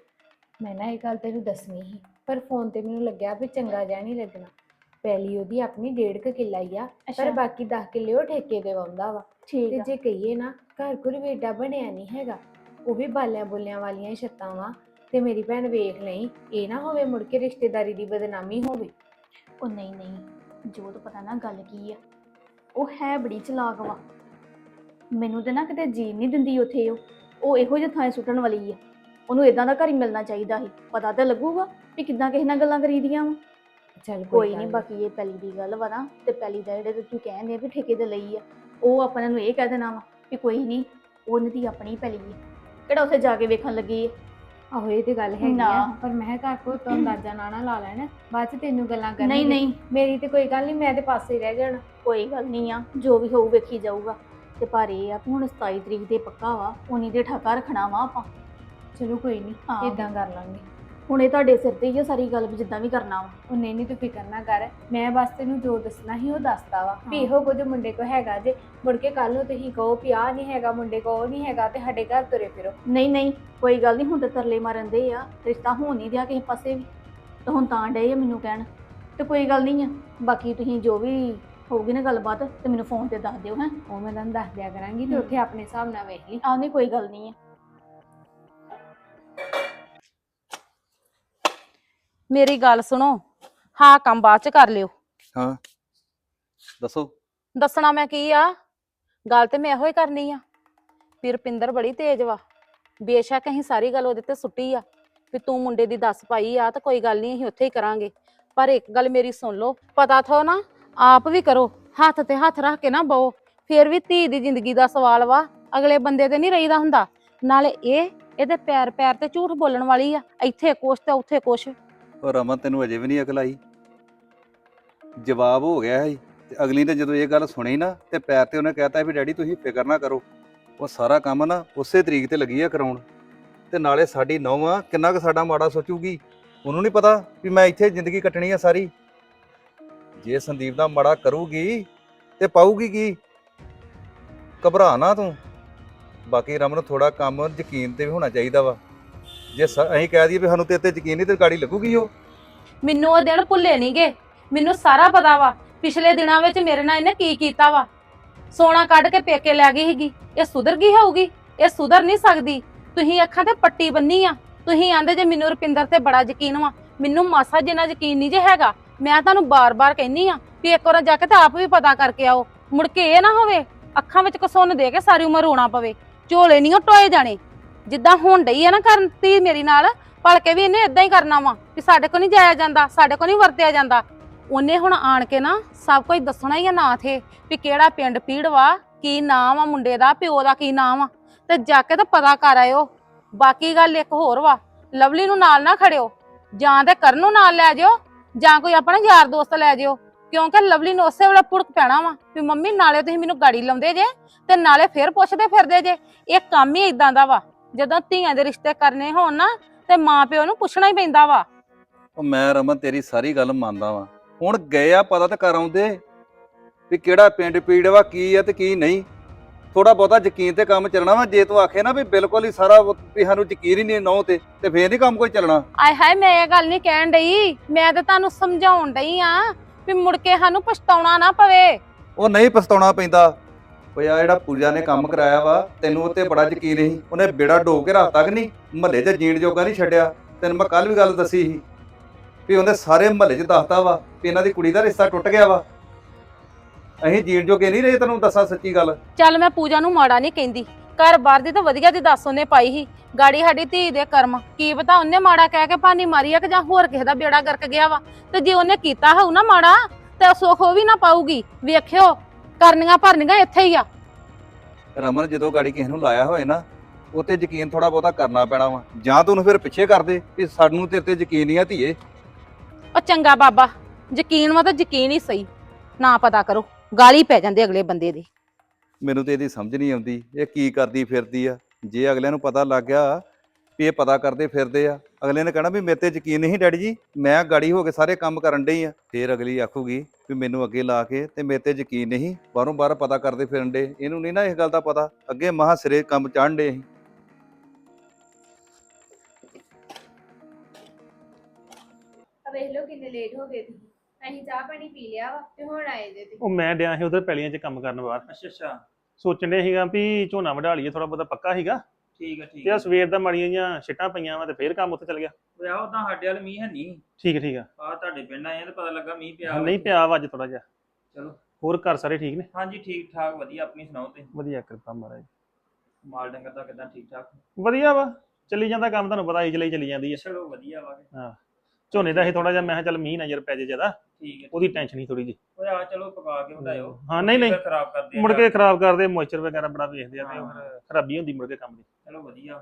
ਮੈਂ ਨਾ ਇਹ ਗੱਲ ਤੈਨੂੰ ਦੱਸਣੀ ਸੀ ਪਰ ਫੋਨ ਤੇ ਮੈਨੂੰ ਲੱਗਿਆ ਵੀ ਚੰਗਾ ਜਿਹਾ ਨਹੀਂ ਲੱਗਣਾ। ਪਹਿਲੀ ਉਹਦੀ ਆਪਣੀ ਡੇਢ ਕੁ ਕਿੱਲਾ ਹੀ ਆ ਪਰ ਬਾਕੀ 10 ਕਿੱਲੇ ਉਹ ਠੇਕੇ ਤੇ ਵਾਉਂਦਾ ਵਾ। ਠੀਕ ਤੇ ਆ। ਜੇ ਕਹੀਏ ਨਾ ਘਰ ਘਰ ਵੀ ਏਡਾ ਬਣਿਆ ਨਹੀਂ ਹੈਗਾ ਉਹ ਵੀ ਬਾਲਿਆਂ ਬੁੱਲਿਆਂ ਵਾਲੀਆਂ ਹੀ ਛੱਤਾਂ ਵਾ। ਤੇ ਮੇਰੀ ਭੈਣ ਵੇਖ ਲਈ ਇਹ ਨਾ ਹੋਵੇ ਮੁੜ ਕੇ ਰਿਸ਼ਤੇਦਾਰੀ ਦੀ ਬਦਨਾਮੀ ਹੋਵੇ। ਉਹ ਨਹੀਂ ਨਹੀਂ ਜੋਤ ਪਤਾ ਨਾ ਗੱਲ ਕੀ ਆ ਉਹ ਹੈ ਬੜੀ ਚਲਾਕ ਵਾ। ਮੈਨੂੰ ਤੇ ਨਾ ਕਿਤੇ ਜੀਣ ਨਹੀਂ ਦਿੰਦੀ ਉੱਥੇ ਉਹ ਉਹ ਇਹੋ ਜਿਹੇ ਥਾਂ ਸੁੱਟਣ ਵਾਲੀ ਆ। ਉਹਨੂੰ ਇਦਾਂ ਦਾ ਘਰ ਹੀ ਮਿਲਣਾ ਚਾਹੀਦਾ ਸੀ ਪਤਾ ਤਾਂ ਲੱਗੂਗਾ ਵੀ ਕਿੱਦਾਂ ਕਿਸੇ ਨਾਲ ਗੱਲਾਂ ਕਰੀਦੀਆਂ ਵਾ। ਚੱਲ ਕੋਈ ਨਹੀਂ ਬਾਕੀ ਇਹ ਪਹਿਲੀ ਦੀ ਗੱਲ ਵਾ ਨਾ ਤੇ ਪਹਿਲੀ ਦਾ ਜਿਹੜੇ ਤੂੰ ਕਹਿੰਦੇ ਵੀ ਠੇਕੇ ਤੇ ਲਈ ਆ ਉਹ ਆਪਾਂ ਨੂੰ ਇਹ ਕਹਿ ਦੇਣਾ ਵਾ ਵੀ ਕੋਈ ਨਹੀਂ ਉਹਨੇ ਦੀ ਆਪਣੀ ਪਹਿਲੀ ਕਿਹੜਾ ਉੱਥੇ ਜਾ ਕੇ ਵੇਖਣ ਲੱਗੀ ਆ? ਆਹੋ ਇਹ ਤੇ ਗੱਲ ਹੈਗੀ ਨਾ। ਆ ਪਰ ਮੈਂ ਕਿਹਾ ਘਰ ਕੋ ਤੋਂ ਅੰਦਾਜ਼ਾ ਨਾ ਨਾ ਲਾ ਲੈਣਾ ਬਾਅਦ ਚ ਤੈਨੂੰ ਗੱਲਾਂ ਕਰਨੀ ਨਹੀਂ ਨਹੀਂ। ਮੇਰੀ ਤੇ ਕੋਈ ਗੱਲ ਨਹੀਂ ਮੈਂ ਤੇ ਪਾਸੇ ਹੀ ਰਹਿ ਜਾਣਾ। ਕੋਈ ਗੱਲ ਨਹੀਂ ਆ ਜੋ ਵੀ ਹੋਊ ਵੇਖੀ ਜਾਊਗਾ। ਤੇ ਪਰ ਇਹ ਆ ਵੀ ਹੁਣ 27 ਤਰੀਕ ਦੇ ਪੱਕਾ ਵਾ ਉਨੀ ਦੇ ਠਾਕਾ ਰੱਖਣਾ ਵਾ ਆਪਾਂ। ਚਲੋ ਕੋਈ ਨਹੀਂ ਹਾਂ। ਇਦਾਂ ਕਰ ਲਾਂਗੇ। ਹੁਣ ਇਹ ਤੁਹਾਡੇ ਸਿਰ ਤੇ ਹੀ ਆ ਸਾਰੀ ਗੱਲ ਵੀ ਜਿੱਦਾਂ ਵੀ ਕਰਨਾ ਵਾ। ਉਹ ਨਹੀਂ ਨਹੀਂ ਤੂੰ ਫਿਕਰ ਨਾ ਕਰ। ਮੈਂ ਬਸ ਤੈਨੂੰ ਜੋ ਦੱਸਣਾ ਸੀ ਉਹ ਦੱਸਤਾ ਵਾ ਵੀ। ਇਹੋ ਕੁਝ ਮੁੰਡੇ ਕੋ ਹੈਗਾ ਜੇ। ਮੁੜ ਕੇ ਕੱਲ ਨੂੰ ਤੁਸੀਂ ਕਹੋ ਵੀ ਆਹ ਨਹੀਂ ਹੈਗਾ ਮੁੰਡੇ ਕੋ ਉਹ ਨਹੀਂ ਹੈਗਾ ਤੇ ਸਾਡੇ ਘਰ ਤੁਰੇ ਫਿਰੋ। ਨਹੀਂ ਨਹੀਂ ਕੋਈ ਗੱਲ ਨਹੀਂ ਹੁਣ ਤੇ ਤਰਲੇ ਮਾਰਨ ਦੇ ਆ। ਰਿਸ਼ਤਾ ਹੋਣ ਨਹੀਂ ਦਿਆ ਕਿਸੇ ਪਾਸੇ ਵੀ। ਤੇ ਹੁਣ ਤਾਂ ਡੇ ਆ ਮੈਨੂੰ ਕਹਿਣ। ਤੇ ਕੋਈ ਗੱਲ ਨਹੀਂ ਆ। ਬਾਕੀ ਤੁਸੀਂ ਜੋ ਵੀ ਹੋਊਗੀ ਨਾ ਗੱਲਬਾਤ ਤੇ ਮੈਨੂੰ ਫੋਨ ਤੇ ਦੱਸ ਦਿਓ ਹੈ। ਉਹ ਮੈਂ ਤੁਹਾਨੂੰ ਦੱਸ ਦਿਆ ਕਰਾਂਗੀ ਤੇ। ਉੱਥੇ ਆਪਣੇ ਹਿਸਾਬ ਨਾਲ ਵੇਖ ਲਈ। ਆਹ ਨਹੀਂ ਕੋਈ ਗੱਲ ਨਹੀਂ ਆ। ਮੇਰੀ ਗੱਲ ਸੁਣੋ ਹਾਂ ਕੰਮ ਬਾਅਦ ਚ ਕਰ ਲਿਓ। ਹਾਂ। ਦੱਸੋ। ਦੱਸਣਾ ਮੈਂ ਕੀ ਆ? ਗੱਲ ਤੇ ਮੈਂ ਇਹੋ ਹੀ ਕਰਨੀ ਆ। ਵੀ ਰੁਪਿੰਦਰ ਬੜੀ ਤੇਜ਼ ਵਾ। ਬੇਸ਼ੱਕ ਅਸੀਂ ਸਾਰੀ ਗੱਲ ਉਹਦੇ ਤੇ ਸੁੱਟੀ ਆ। ਵੀ ਤੂੰ ਮੁੰਡੇ ਦੀ ਦੱਸ ਪਾਈ ਆ ਤਾਂ ਕੋਈ ਗੱਲ ਨਹੀਂ ਅਸੀਂ ਉੱਥੇ ਹੀ ਕਰਾਂਗੇ। ਪਰ ਇੱਕ ਗੱਲ ਮੇਰੀ ਸੁਣ ਲਓ ਪਤਾ ਥੋ ਨਾ ਆਪ ਵੀ ਕਰੋ। ਹੱਥ ਤੇ ਹੱਥ ਰੱਖ ਕੇ ਨਾ ਬਹੋ। ਫੇਰ ਵੀ ਧੀ ਦੀ ਜ਼ਿੰਦਗੀ ਦਾ ਸਵਾਲ ਵਾ। ਅਗਲੇ ਬੰਦੇ ਤੇ ਨਹੀਂ ਰਹੀਦਾ ਹੁੰਦਾ। ਨਾਲੇ ਇਹ ਇਹਦੇ ਪੈਰ ਪੈਰ ਤੇ ਝੂਠ ਬੋਲਣ ਵਾਲੀ ਆ। ਇੱਥੇ ਕੁਛ ਤੇ ਉੱਥੇ ਕੁਛ। ਉਹ ਰਮਨ ਤੈਨੂੰ ਅਜੇ ਵੀ ਨਹੀਂ ਅਕਲ ਆਈ। ਜਵਾਬ ਹੋ ਗਿਆ ਹੈ ਤੇ ਅਗਲੀ ਨੇ ਜਦੋਂ ਇਹ ਗੱਲ ਸੁਣੀ ਨਾ ਤੇ ਪੈਰ ਤੇ ਉਹਨੇ ਕਹਿਤਾ ਵੀ ਡੈਡੀ ਤੁਸੀਂ ਫਿਕਰ ਨਾ ਕਰੋ, ਉਹ ਸਾਰਾ ਕੰਮ ਨਾ ਉਸੇ ਤਰੀਕ ਤੇ ਲੱਗੀ ਆ ਕਰਾਉਣ। ਤੇ ਨਾਲੇ ਸਾਡੀ ਨੌਵਾਂ ਕਿੰਨਾ ਕੁ ਸਾਡਾ ਮਾੜਾ ਸੋਚੂਗੀ? ਉਹਨੂੰ ਨਹੀਂ ਪਤਾ ਵੀ ਮੈਂ ਇੱਥੇ ਜ਼ਿੰਦਗੀ ਕੱਟਣੀ ਆ ਸਾਰੀ। ਜੇ ਸੰਦੀਪ ਦਾ ਮਾੜਾ ਕਰੂਗੀ ਤੇ ਪਾਊਗੀ ਕੀ? ਘਬਰਾ ਨਾ ਤੂੰ। ਬਾਕੀ ਰਮਨ ਥੋੜਾ ਕੰਮ ਯਕੀਨ ਤੇ ਵੀ ਹੋਣਾ ਚਾਹੀਦਾ ਵਾ। ਜੇ ਸ- ਅਸੀਂ ਕਹਿ ਦਈਏ ਵੀ ਸਾਨੂੰ ਤੇ ਤੇ ਯਕੀਨ ਨਹੀਂ ਤੇ ਗਾੜੀ ਲੱਗੂਗੀ ਉਹ। ਮੈਨੂੰ ਉਹ ਦਿਨ ਭੁੱਲੇ ਨਹੀਂਗੇ ਮੈਨੂੰ ਸਾਰਾ ਪਤਾ ਵਾ, ਪਿਛਲੇ ਦਿਨਾਂ ਵਿੱਚ ਮੇਰੇ ਨਾਲ ਇਹਨੇ ਕੀ ਕੀਤਾ ਵਾ। ਸੋਨਾ ਕੱਢ ਕੇ ਪੇਕੇ ਲੈ ਗਈ ਸੀਗੀ। ਇਹ ਸੁਧਰ ਗਈ ਹੋਊਗੀ? ਇਹ ਸੁਧਰ ਨਹੀਂ ਸਕਦੀ। ਤੁਸੀਂ ਅੱਖਾਂ ਤੇ ਪੱਟੀ ਬੰਨੀ ਆ। ਤੁਸੀਂ ਆਂਦੇ ਜੇ ਮੈਨੂੰ ਰੁਪਿੰਦਰ ਤੇ ਬੜਾ ਯਕੀਨ ਵਾ। ਮੈਨੂੰ ਮਾਸਾ ਜਿੰਨਾ ਯਕੀਨ ਨਹੀਂ ਜੇ ਹੈਗਾ, ਮੈਂ ਤੁਹਾਨੂੰ ਬਾਰ-ਬਾਰ ਕਹਿੰਨੀ ਆ ਵੀ ਇੱਕ ਵਾਰ ਜਾ ਕੇ ਤਾਂ ਆਪ ਵੀ ਪਤਾ ਕਰਕੇ ਆਓ। ਮੁੜ ਕੇ ਇਹ ਨਾ ਹੋਵੇ, ਅੱਖਾਂ ਵਿੱਚ ਕਸੁੰਨ ਦੇ ਕੇ ਸਾਰੀ ਉਮਰ ਰੋਣਾ ਪਵੇ। ਝੋਲੇ ਨਹੀਂ ਟੋਏ ਜਾਣੇ। ਜਿੱਦਾਂ ਹੁਣ ਡਈ ਆ ਨਾ ਕਰਨ ਤੀ ਮੇਰੀ ਨਾਲ, ਭਲ ਕੇ ਵੀ ਇਹਨੇ ਇਦਾਂ ਹੀ ਕਰਨਾ ਵਾ ਕਿ ਸਾਡੇ ਕੋ ਨਹੀਂ ਜਾਇਆ ਜਾਂਦਾ, ਸਾਡੇ ਕੋ ਨਹੀਂ ਵਰਤਿਆ ਜਾਂਦਾ। ਉਹਨੇ ਹੁਣ ਆਣ ਕੇ ਨਾ ਸਭ ਕੁਝ ਦੱਸਣਾ ਹੀ ਆ ਨਾ ਥੇ, ਵੀ ਕਿਹੜਾ ਪਿੰਡ ਪੀੜ ਵਾ, ਕੀ ਨਾਮ ਆ ਮੁੰਡੇ ਦਾ, ਪਿਓ ਦਾ ਕੀ ਨਾਮ ਆ। ਤੇ ਜਾ ਕੇ ਤਾਂ ਪਤਾ ਕਰ ਆਇਓ। ਬਾਕੀ ਗੱਲ ਇੱਕ ਹੋਰ ਵਾ, ਲਵਲੀ ਨੂੰ ਨਾਲ ਨਾ ਖੜਿਓ। ਜਾਂ ਤੇ ਕਰਨ ਨੂੰ ਨਾਲ ਲੈ ਜਿਓ, ਜਾਂ ਕੋਈ ਆਪਣਾ ਯਾਰ ਦੋਸਤ ਲੈ ਜਿਓ। ਕਿਉਂਕਿ ਲਵਲੀ ਨੂੰ ਉਸੇ ਵੇਲੇ ਪੁੜਕ ਪੈਣਾ ਵਾ, ਵੀ ਮੰਮੀ ਨਾਲੇ ਤੁਸੀਂ ਮੈਨੂੰ ਗਾੜੀ ਲਾਉਂਦੇ ਜੇ, ਤੇ ਨਾਲੇ ਫੇਰ ਪੁੱਛਦੇ ਫਿਰਦੇ ਜੇ। ਇਹ ਕੰਮ ਹੀ ਇਦਾਂ ਦਾ ਵਾ। ਜਦੋਂ ਧੀਆਂ ਦੇ ਰਿਸ਼ਤੇ ਕਰਨੇ ਹੋਣ ਨਾ ਤੇ ਮਾਂ ਪਿਓ ਨੂੰ ਪੁੱਛਣਾ ਹੀ ਪੈਂਦਾ ਵਾ। ਉਹ ਮੈਂ ਰਮਨ ਤੇਰੀ ਸਾਰੀ ਗੱਲ ਮੰਨਦਾ ਵਾਂ। ਹੁਣ ਗਏ ਆ ਪਤਾ ਤਾਂ ਕਰ ਆਉਂਦੇ ਵੀ ਕਿਹੜਾ ਪਿੰਡ ਪੀੜ ਵਾ ਕੀ ਆ ਤੇ ਕੀ ਨਹੀਂ। ਥੋੜਾ ਬਹੁਤਾ ਯਕੀਨ ਤੇ ਕੰਮ ਚੱਲਣਾ ਵਾ ਜੇ ਤੂੰ ਆਖੇ ਨਾ ਵੀ ਬਿਲਕੁਲ ਹੀ ਸਾਰਾ ਵੀ ਸਾਨੂੰ ਯਕੀਨ ਹੀ ਨਹੀਂ ਨਹੁੰ ਤੇ ਤੇ ਫੇਰ ਨਹੀਂ ਕੰਮ ਕੋਈ ਚੱਲਣਾ। ਆਏ ਹਾਏ ਮੈਂ ਇਹ ਗੱਲ ਨਹੀਂ ਕਹਿਣ ਡਈ। ਮੈਂ ਤਾਂ ਤੁਹਾਨੂੰ ਸਮਝਾਉਣ ਡਈ ਆ ਵੀ ਮੁੜ ਕੇ ਸਾਨੂੰ ਪਛਤਾਉਣਾ ਨਾ ਪਵੇ। ਉਹ ਨਹੀਂ ਪਛਤਾਉਣਾ ਪੈਂਦਾ। ਓਏ ਆ ਜਿਹੜਾ ਪੂਜਾ ਨੇ ਕੰਮ ਕਰਾਇਆ ਵਾ, ਤੈਨੂੰ ਉੱਤੇ ਬੜਾ ਯਕੀਨ ਸੀ। ਉਹਨੇ ਬੇੜਾ ਡੋਬ ਕੇ ਰਾਤ ਤੱਕ ਨਹੀਂ? ਮਹੱਲੇ 'ਚ ਜੀਣ ਜੋਗਾ ਨਹੀਂ ਛੱਡਿਆ। ਤੈਨੂੰ ਮੈਂ ਕੱਲ ਵੀ ਗੱਲ ਦੱਸੀ ਸੀ ਵੀ ਉਹਨੇ ਸਾਰੇ ਮਹੱਲੇ 'ਚ ਦੱਸਤਾ ਵਾ ਵੀ ਇਹਨਾਂ ਦੀ ਕੁੜੀ ਦਾ ਰਿਸ਼ਤਾ ਟੁੱਟ ਗਿਆ ਵਾ। ਅਸੀਂ ਜੀਣ ਜੋਗੇ ਨਹੀਂ ਰਹੇ ਤੈਨੂੰ ਦੱਸਾਂ ਸੱਚੀ ਗੱਲ। ਚੱਲ ਮੈਂ ਪੂਜਾ ਨੂੰ ਮਾੜਾ ਨਹੀਂ ਕਹਿੰਦੀ। ਘਰ ਬਾਹਰ ਦੀ ਤਾਂ ਵਧੀਆ ਦੀ ਦੱਸ ਉਹਨੇ ਪਾਈ ਸੀ। ਗਾੜੀ ਸਾਡੀ ਧੀ ਦੇ ਕਰਮ। ਕੀ ਪਤਾ ਉਹਨੇ ਮਾੜਾ ਕਹਿ ਕੇ ਭਾਨੀ ਮਾਰੀ ਆ ਕਿ ਜਾਂ ਹੋਰ ਕਿਸੇ ਦਾ ਬੇੜਾ ਗਰਕ ਗਿਆ ਵਾ। ਤੇ ਜੇ ਉਹਨੇ ਕੀਤਾ ਹੋਊ ਨਾ ਮਾੜਾ, ਤੇ ਸੁੱਖ ਉਹ ਵੀ ਨਾ ਪਾਊਗੀ। ਵੇਖਿਓ। ਕਰਨੀਆਂ ਭਰਨੀਆਂ ਇੱਥੇ ਹੀ ਆ। ਰਮਨ ਜਦੋਂ ਗਾੜੀ ਕਿਸੇ ਨੂੰ ਲਾਇਆ ਹੋਏ ਨਾ ਉਹ ਤੇ ਯਕੀਨ ਥੋੜਾ ਬਹੁਤਾ ਕਰਨਾ ਪੈਣਾ ਵਾ। ਜਾਂ ਤੂੰ ਉਹਨੂੰ ਫਿਰ ਪਿੱਛੇ ਕਰ ਦੇ ਵੀ ਸਾਨੂੰ ਤੇਰੇ ਤੇ ਯਕੀਨ ਨਹੀਂ ਆ ਧੀਏ। ਉਹ ਚੰਗਾ ਬਾਬਾ ਯਕੀਨ ਵਾ ਤਾਂ ਯਕੀਨ ਹੀ ਸਹੀ। ਨਾ ਪਤਾ ਕਰੋ ਗਾਲੀ ਪੈ ਜਾਂਦੇ ਅਗਲੇ ਬੰਦੇ ਦੇ। ਮੈਨੂੰ ਤੇ ਇਹਦੀ ਸਮਝ ਨਹੀਂ ਆਉਂਦੀ ਇਹ ਕੀ ਕਰਦੀ ਫਿਰਦੀ ਆ। ਜੇ ਅਗਲਿਆਂ ਨੂੰ ਪਤਾ ਲੱਗ ਗਿਆ ਵੀ ਇਹ ਪਤਾ ਕਰਦੇ ਫਿਰਦੇ ਆ। ਅਗਲੇ ਨੇ ਕਹਿਣਾ ਵੀ ਮੇਰੇ ਤੇ ਯਕੀਨ ਨਹੀਂ ਡੈਡੀ ਜੀ ਮੈਂ ਗਾੜੀ ਹੋ ਕੇ ਸਾਰੇ ਕੰਮ ਕਰਨ ਡਈ ਆ। ਫੇਰ ਅਗਲੀ ਆਖੂਗੀ ਵੀ ਮੈਨੂੰ ਅੱਗੇ ਲਾ ਕੇ ਤੇ ਮੇਰੇ ਤੇ ਯਕੀਨ ਨਹੀਂ ਬਾਹਰੋਂ ਬਾਹਰ ਪਤਾ ਕਰਦੇ ਫਿਰਨ ਡੇ ਇਹਨੂੰ ਨਹੀਂ ਨਾ ਇਸ ਗੱਲ ਦਾ ਪਤਾ ਅੱਗੇ ਮਹਾ ਸਿਰੇ ਕੰਮ ਚਾੜਨ ਡੇ ਅਸੀਂ। ਆ ਵੇਖ ਲਓ ਕਿੰਨੇ ਲੇਟ ਹੋ ਗਏ ਤੁਸੀਂ। ਅਸੀਂ ਚਾਹ ਪਾਣੀ ਪੀ ਲਿਆ ਵਾ ਤੇ ਹੁਣ ਆਏ ਜੇ ਤੁਸੀਂ। ਉਹ ਮੈਂ ਡਿਆ ਸੀ ਉਧਰ ਪੈਲੀਆਂ 'ਚ ਕੰਮ ਕਰਨ ਬਾਹਰ। ਅੱਛਾ ਅੱਛਾ। ਸੋਚਣ ਡਿਆ ਸੀਗਾ ਵੀ ਝੋਨਾ ਵਢਾ ਲਈਏ ਥੋੜਾ ਬਹੁਤਾ ਪੱਕਾ ਸੀਗਾ। ਠੀਕ ਆ ਠੀਕ ਤੇ ਆ ਆ। ਸਵੇਰ ਦਾ ਮਾੜੀਆਂ ਜਿਹੀਆਂ ਛਿੱਟਾਂ ਪਈਆਂ ਵਾ ਤੇ ਫੇਰ ਕੰਮ ਉੱਥੇ ਚੱਲ ਗਿਆ। ਓਏ ਆਹ ਉਦਾਂ ਸਾਡੇ ਵਾਲ ਮੀਂਹ ਹੈ ਨਹੀਂ ਠੀਕ ਹੈ ਠੀਕ ਆ। ਆ ਤੁਹਾਡੇ ਪਿੰਡ ਆਏ ਆ ਤੇ ਪਤਾ ਲੱਗਾ ਮੀਂਹ ਪਿਆ ਵਾ। ਨਹੀਂ ਪਿਆ ਵਾ ਅੱਜ ਥੋੜਾ ਜਿਹਾ। ਚਲੋ। ਹੋਰ ਘਰ ਸਾਰੇ ਠੀਕ ਨੇ? ਹਾਂਜੀ ਠੀਕ ਠਾਕ ਵਧੀਆ ਆਪਣੀ ਸੁਣਾਓ ਤੇ ਵਧੀਆ ਕਿਰਪਾ ਮਹਾਰਾਜ। ਮਾਲ ਡੰਗਰ ਦਾ ਕਿਦਾਂ ਠੀਕ ਠਾਕ? ਵਧੀਆ ਵਾ ਚੱਲੀ ਜਾਂਦਾ ਕੰਮ ਤੁਹਾਨੂੰ ਪਤਾ ਹੀ ਚਲੀ ਜਾਂਦੀ ਹੈ ਚਲੋ ਵਧੀਆ ਵਾ। ਕੇ। ਝੋਨੇ ਦਾ ਇਹ ਥੋੜਾ ਜਿਹਾ ਮੈਂ ਕਿਹਾ ਚੱਲ ਮੀਂਹ ਨਜ਼ਰ ਪੈ ਜੇ ਜ਼ਿਆਦਾ ਠੀਕ ਹੈ ਉਹਦੀ ਟੈਨਸ਼ਨ ਹੀ ਥੋੜੀ ਜੀ। ਓਏ ਆ ਚਲੋ ਪਕਾ ਕੇ ਵਧਾਇਓ ਹਾਂ ਨਹੀਂ ਨਹੀਂ। ਖਰਾਬ ਕਰਦੇ ਆ ਮੁੜ ਕੇ ਖਰਾਬ ਕਰਦੇ ਮੋਇਸਚਰ ਵਗੈਰਾ ਬੜਾ ਵੇਖਦੇ ਆ ਤੇ ਉਹ ਹਾਂ। ਫਿਰ ਖਰਾਬੀ ਹੁੰਦੀ ਮੁੜ ਕੇ ਕੰਮ ਦੀ। ਚਲੋ ਵਧੀਆ।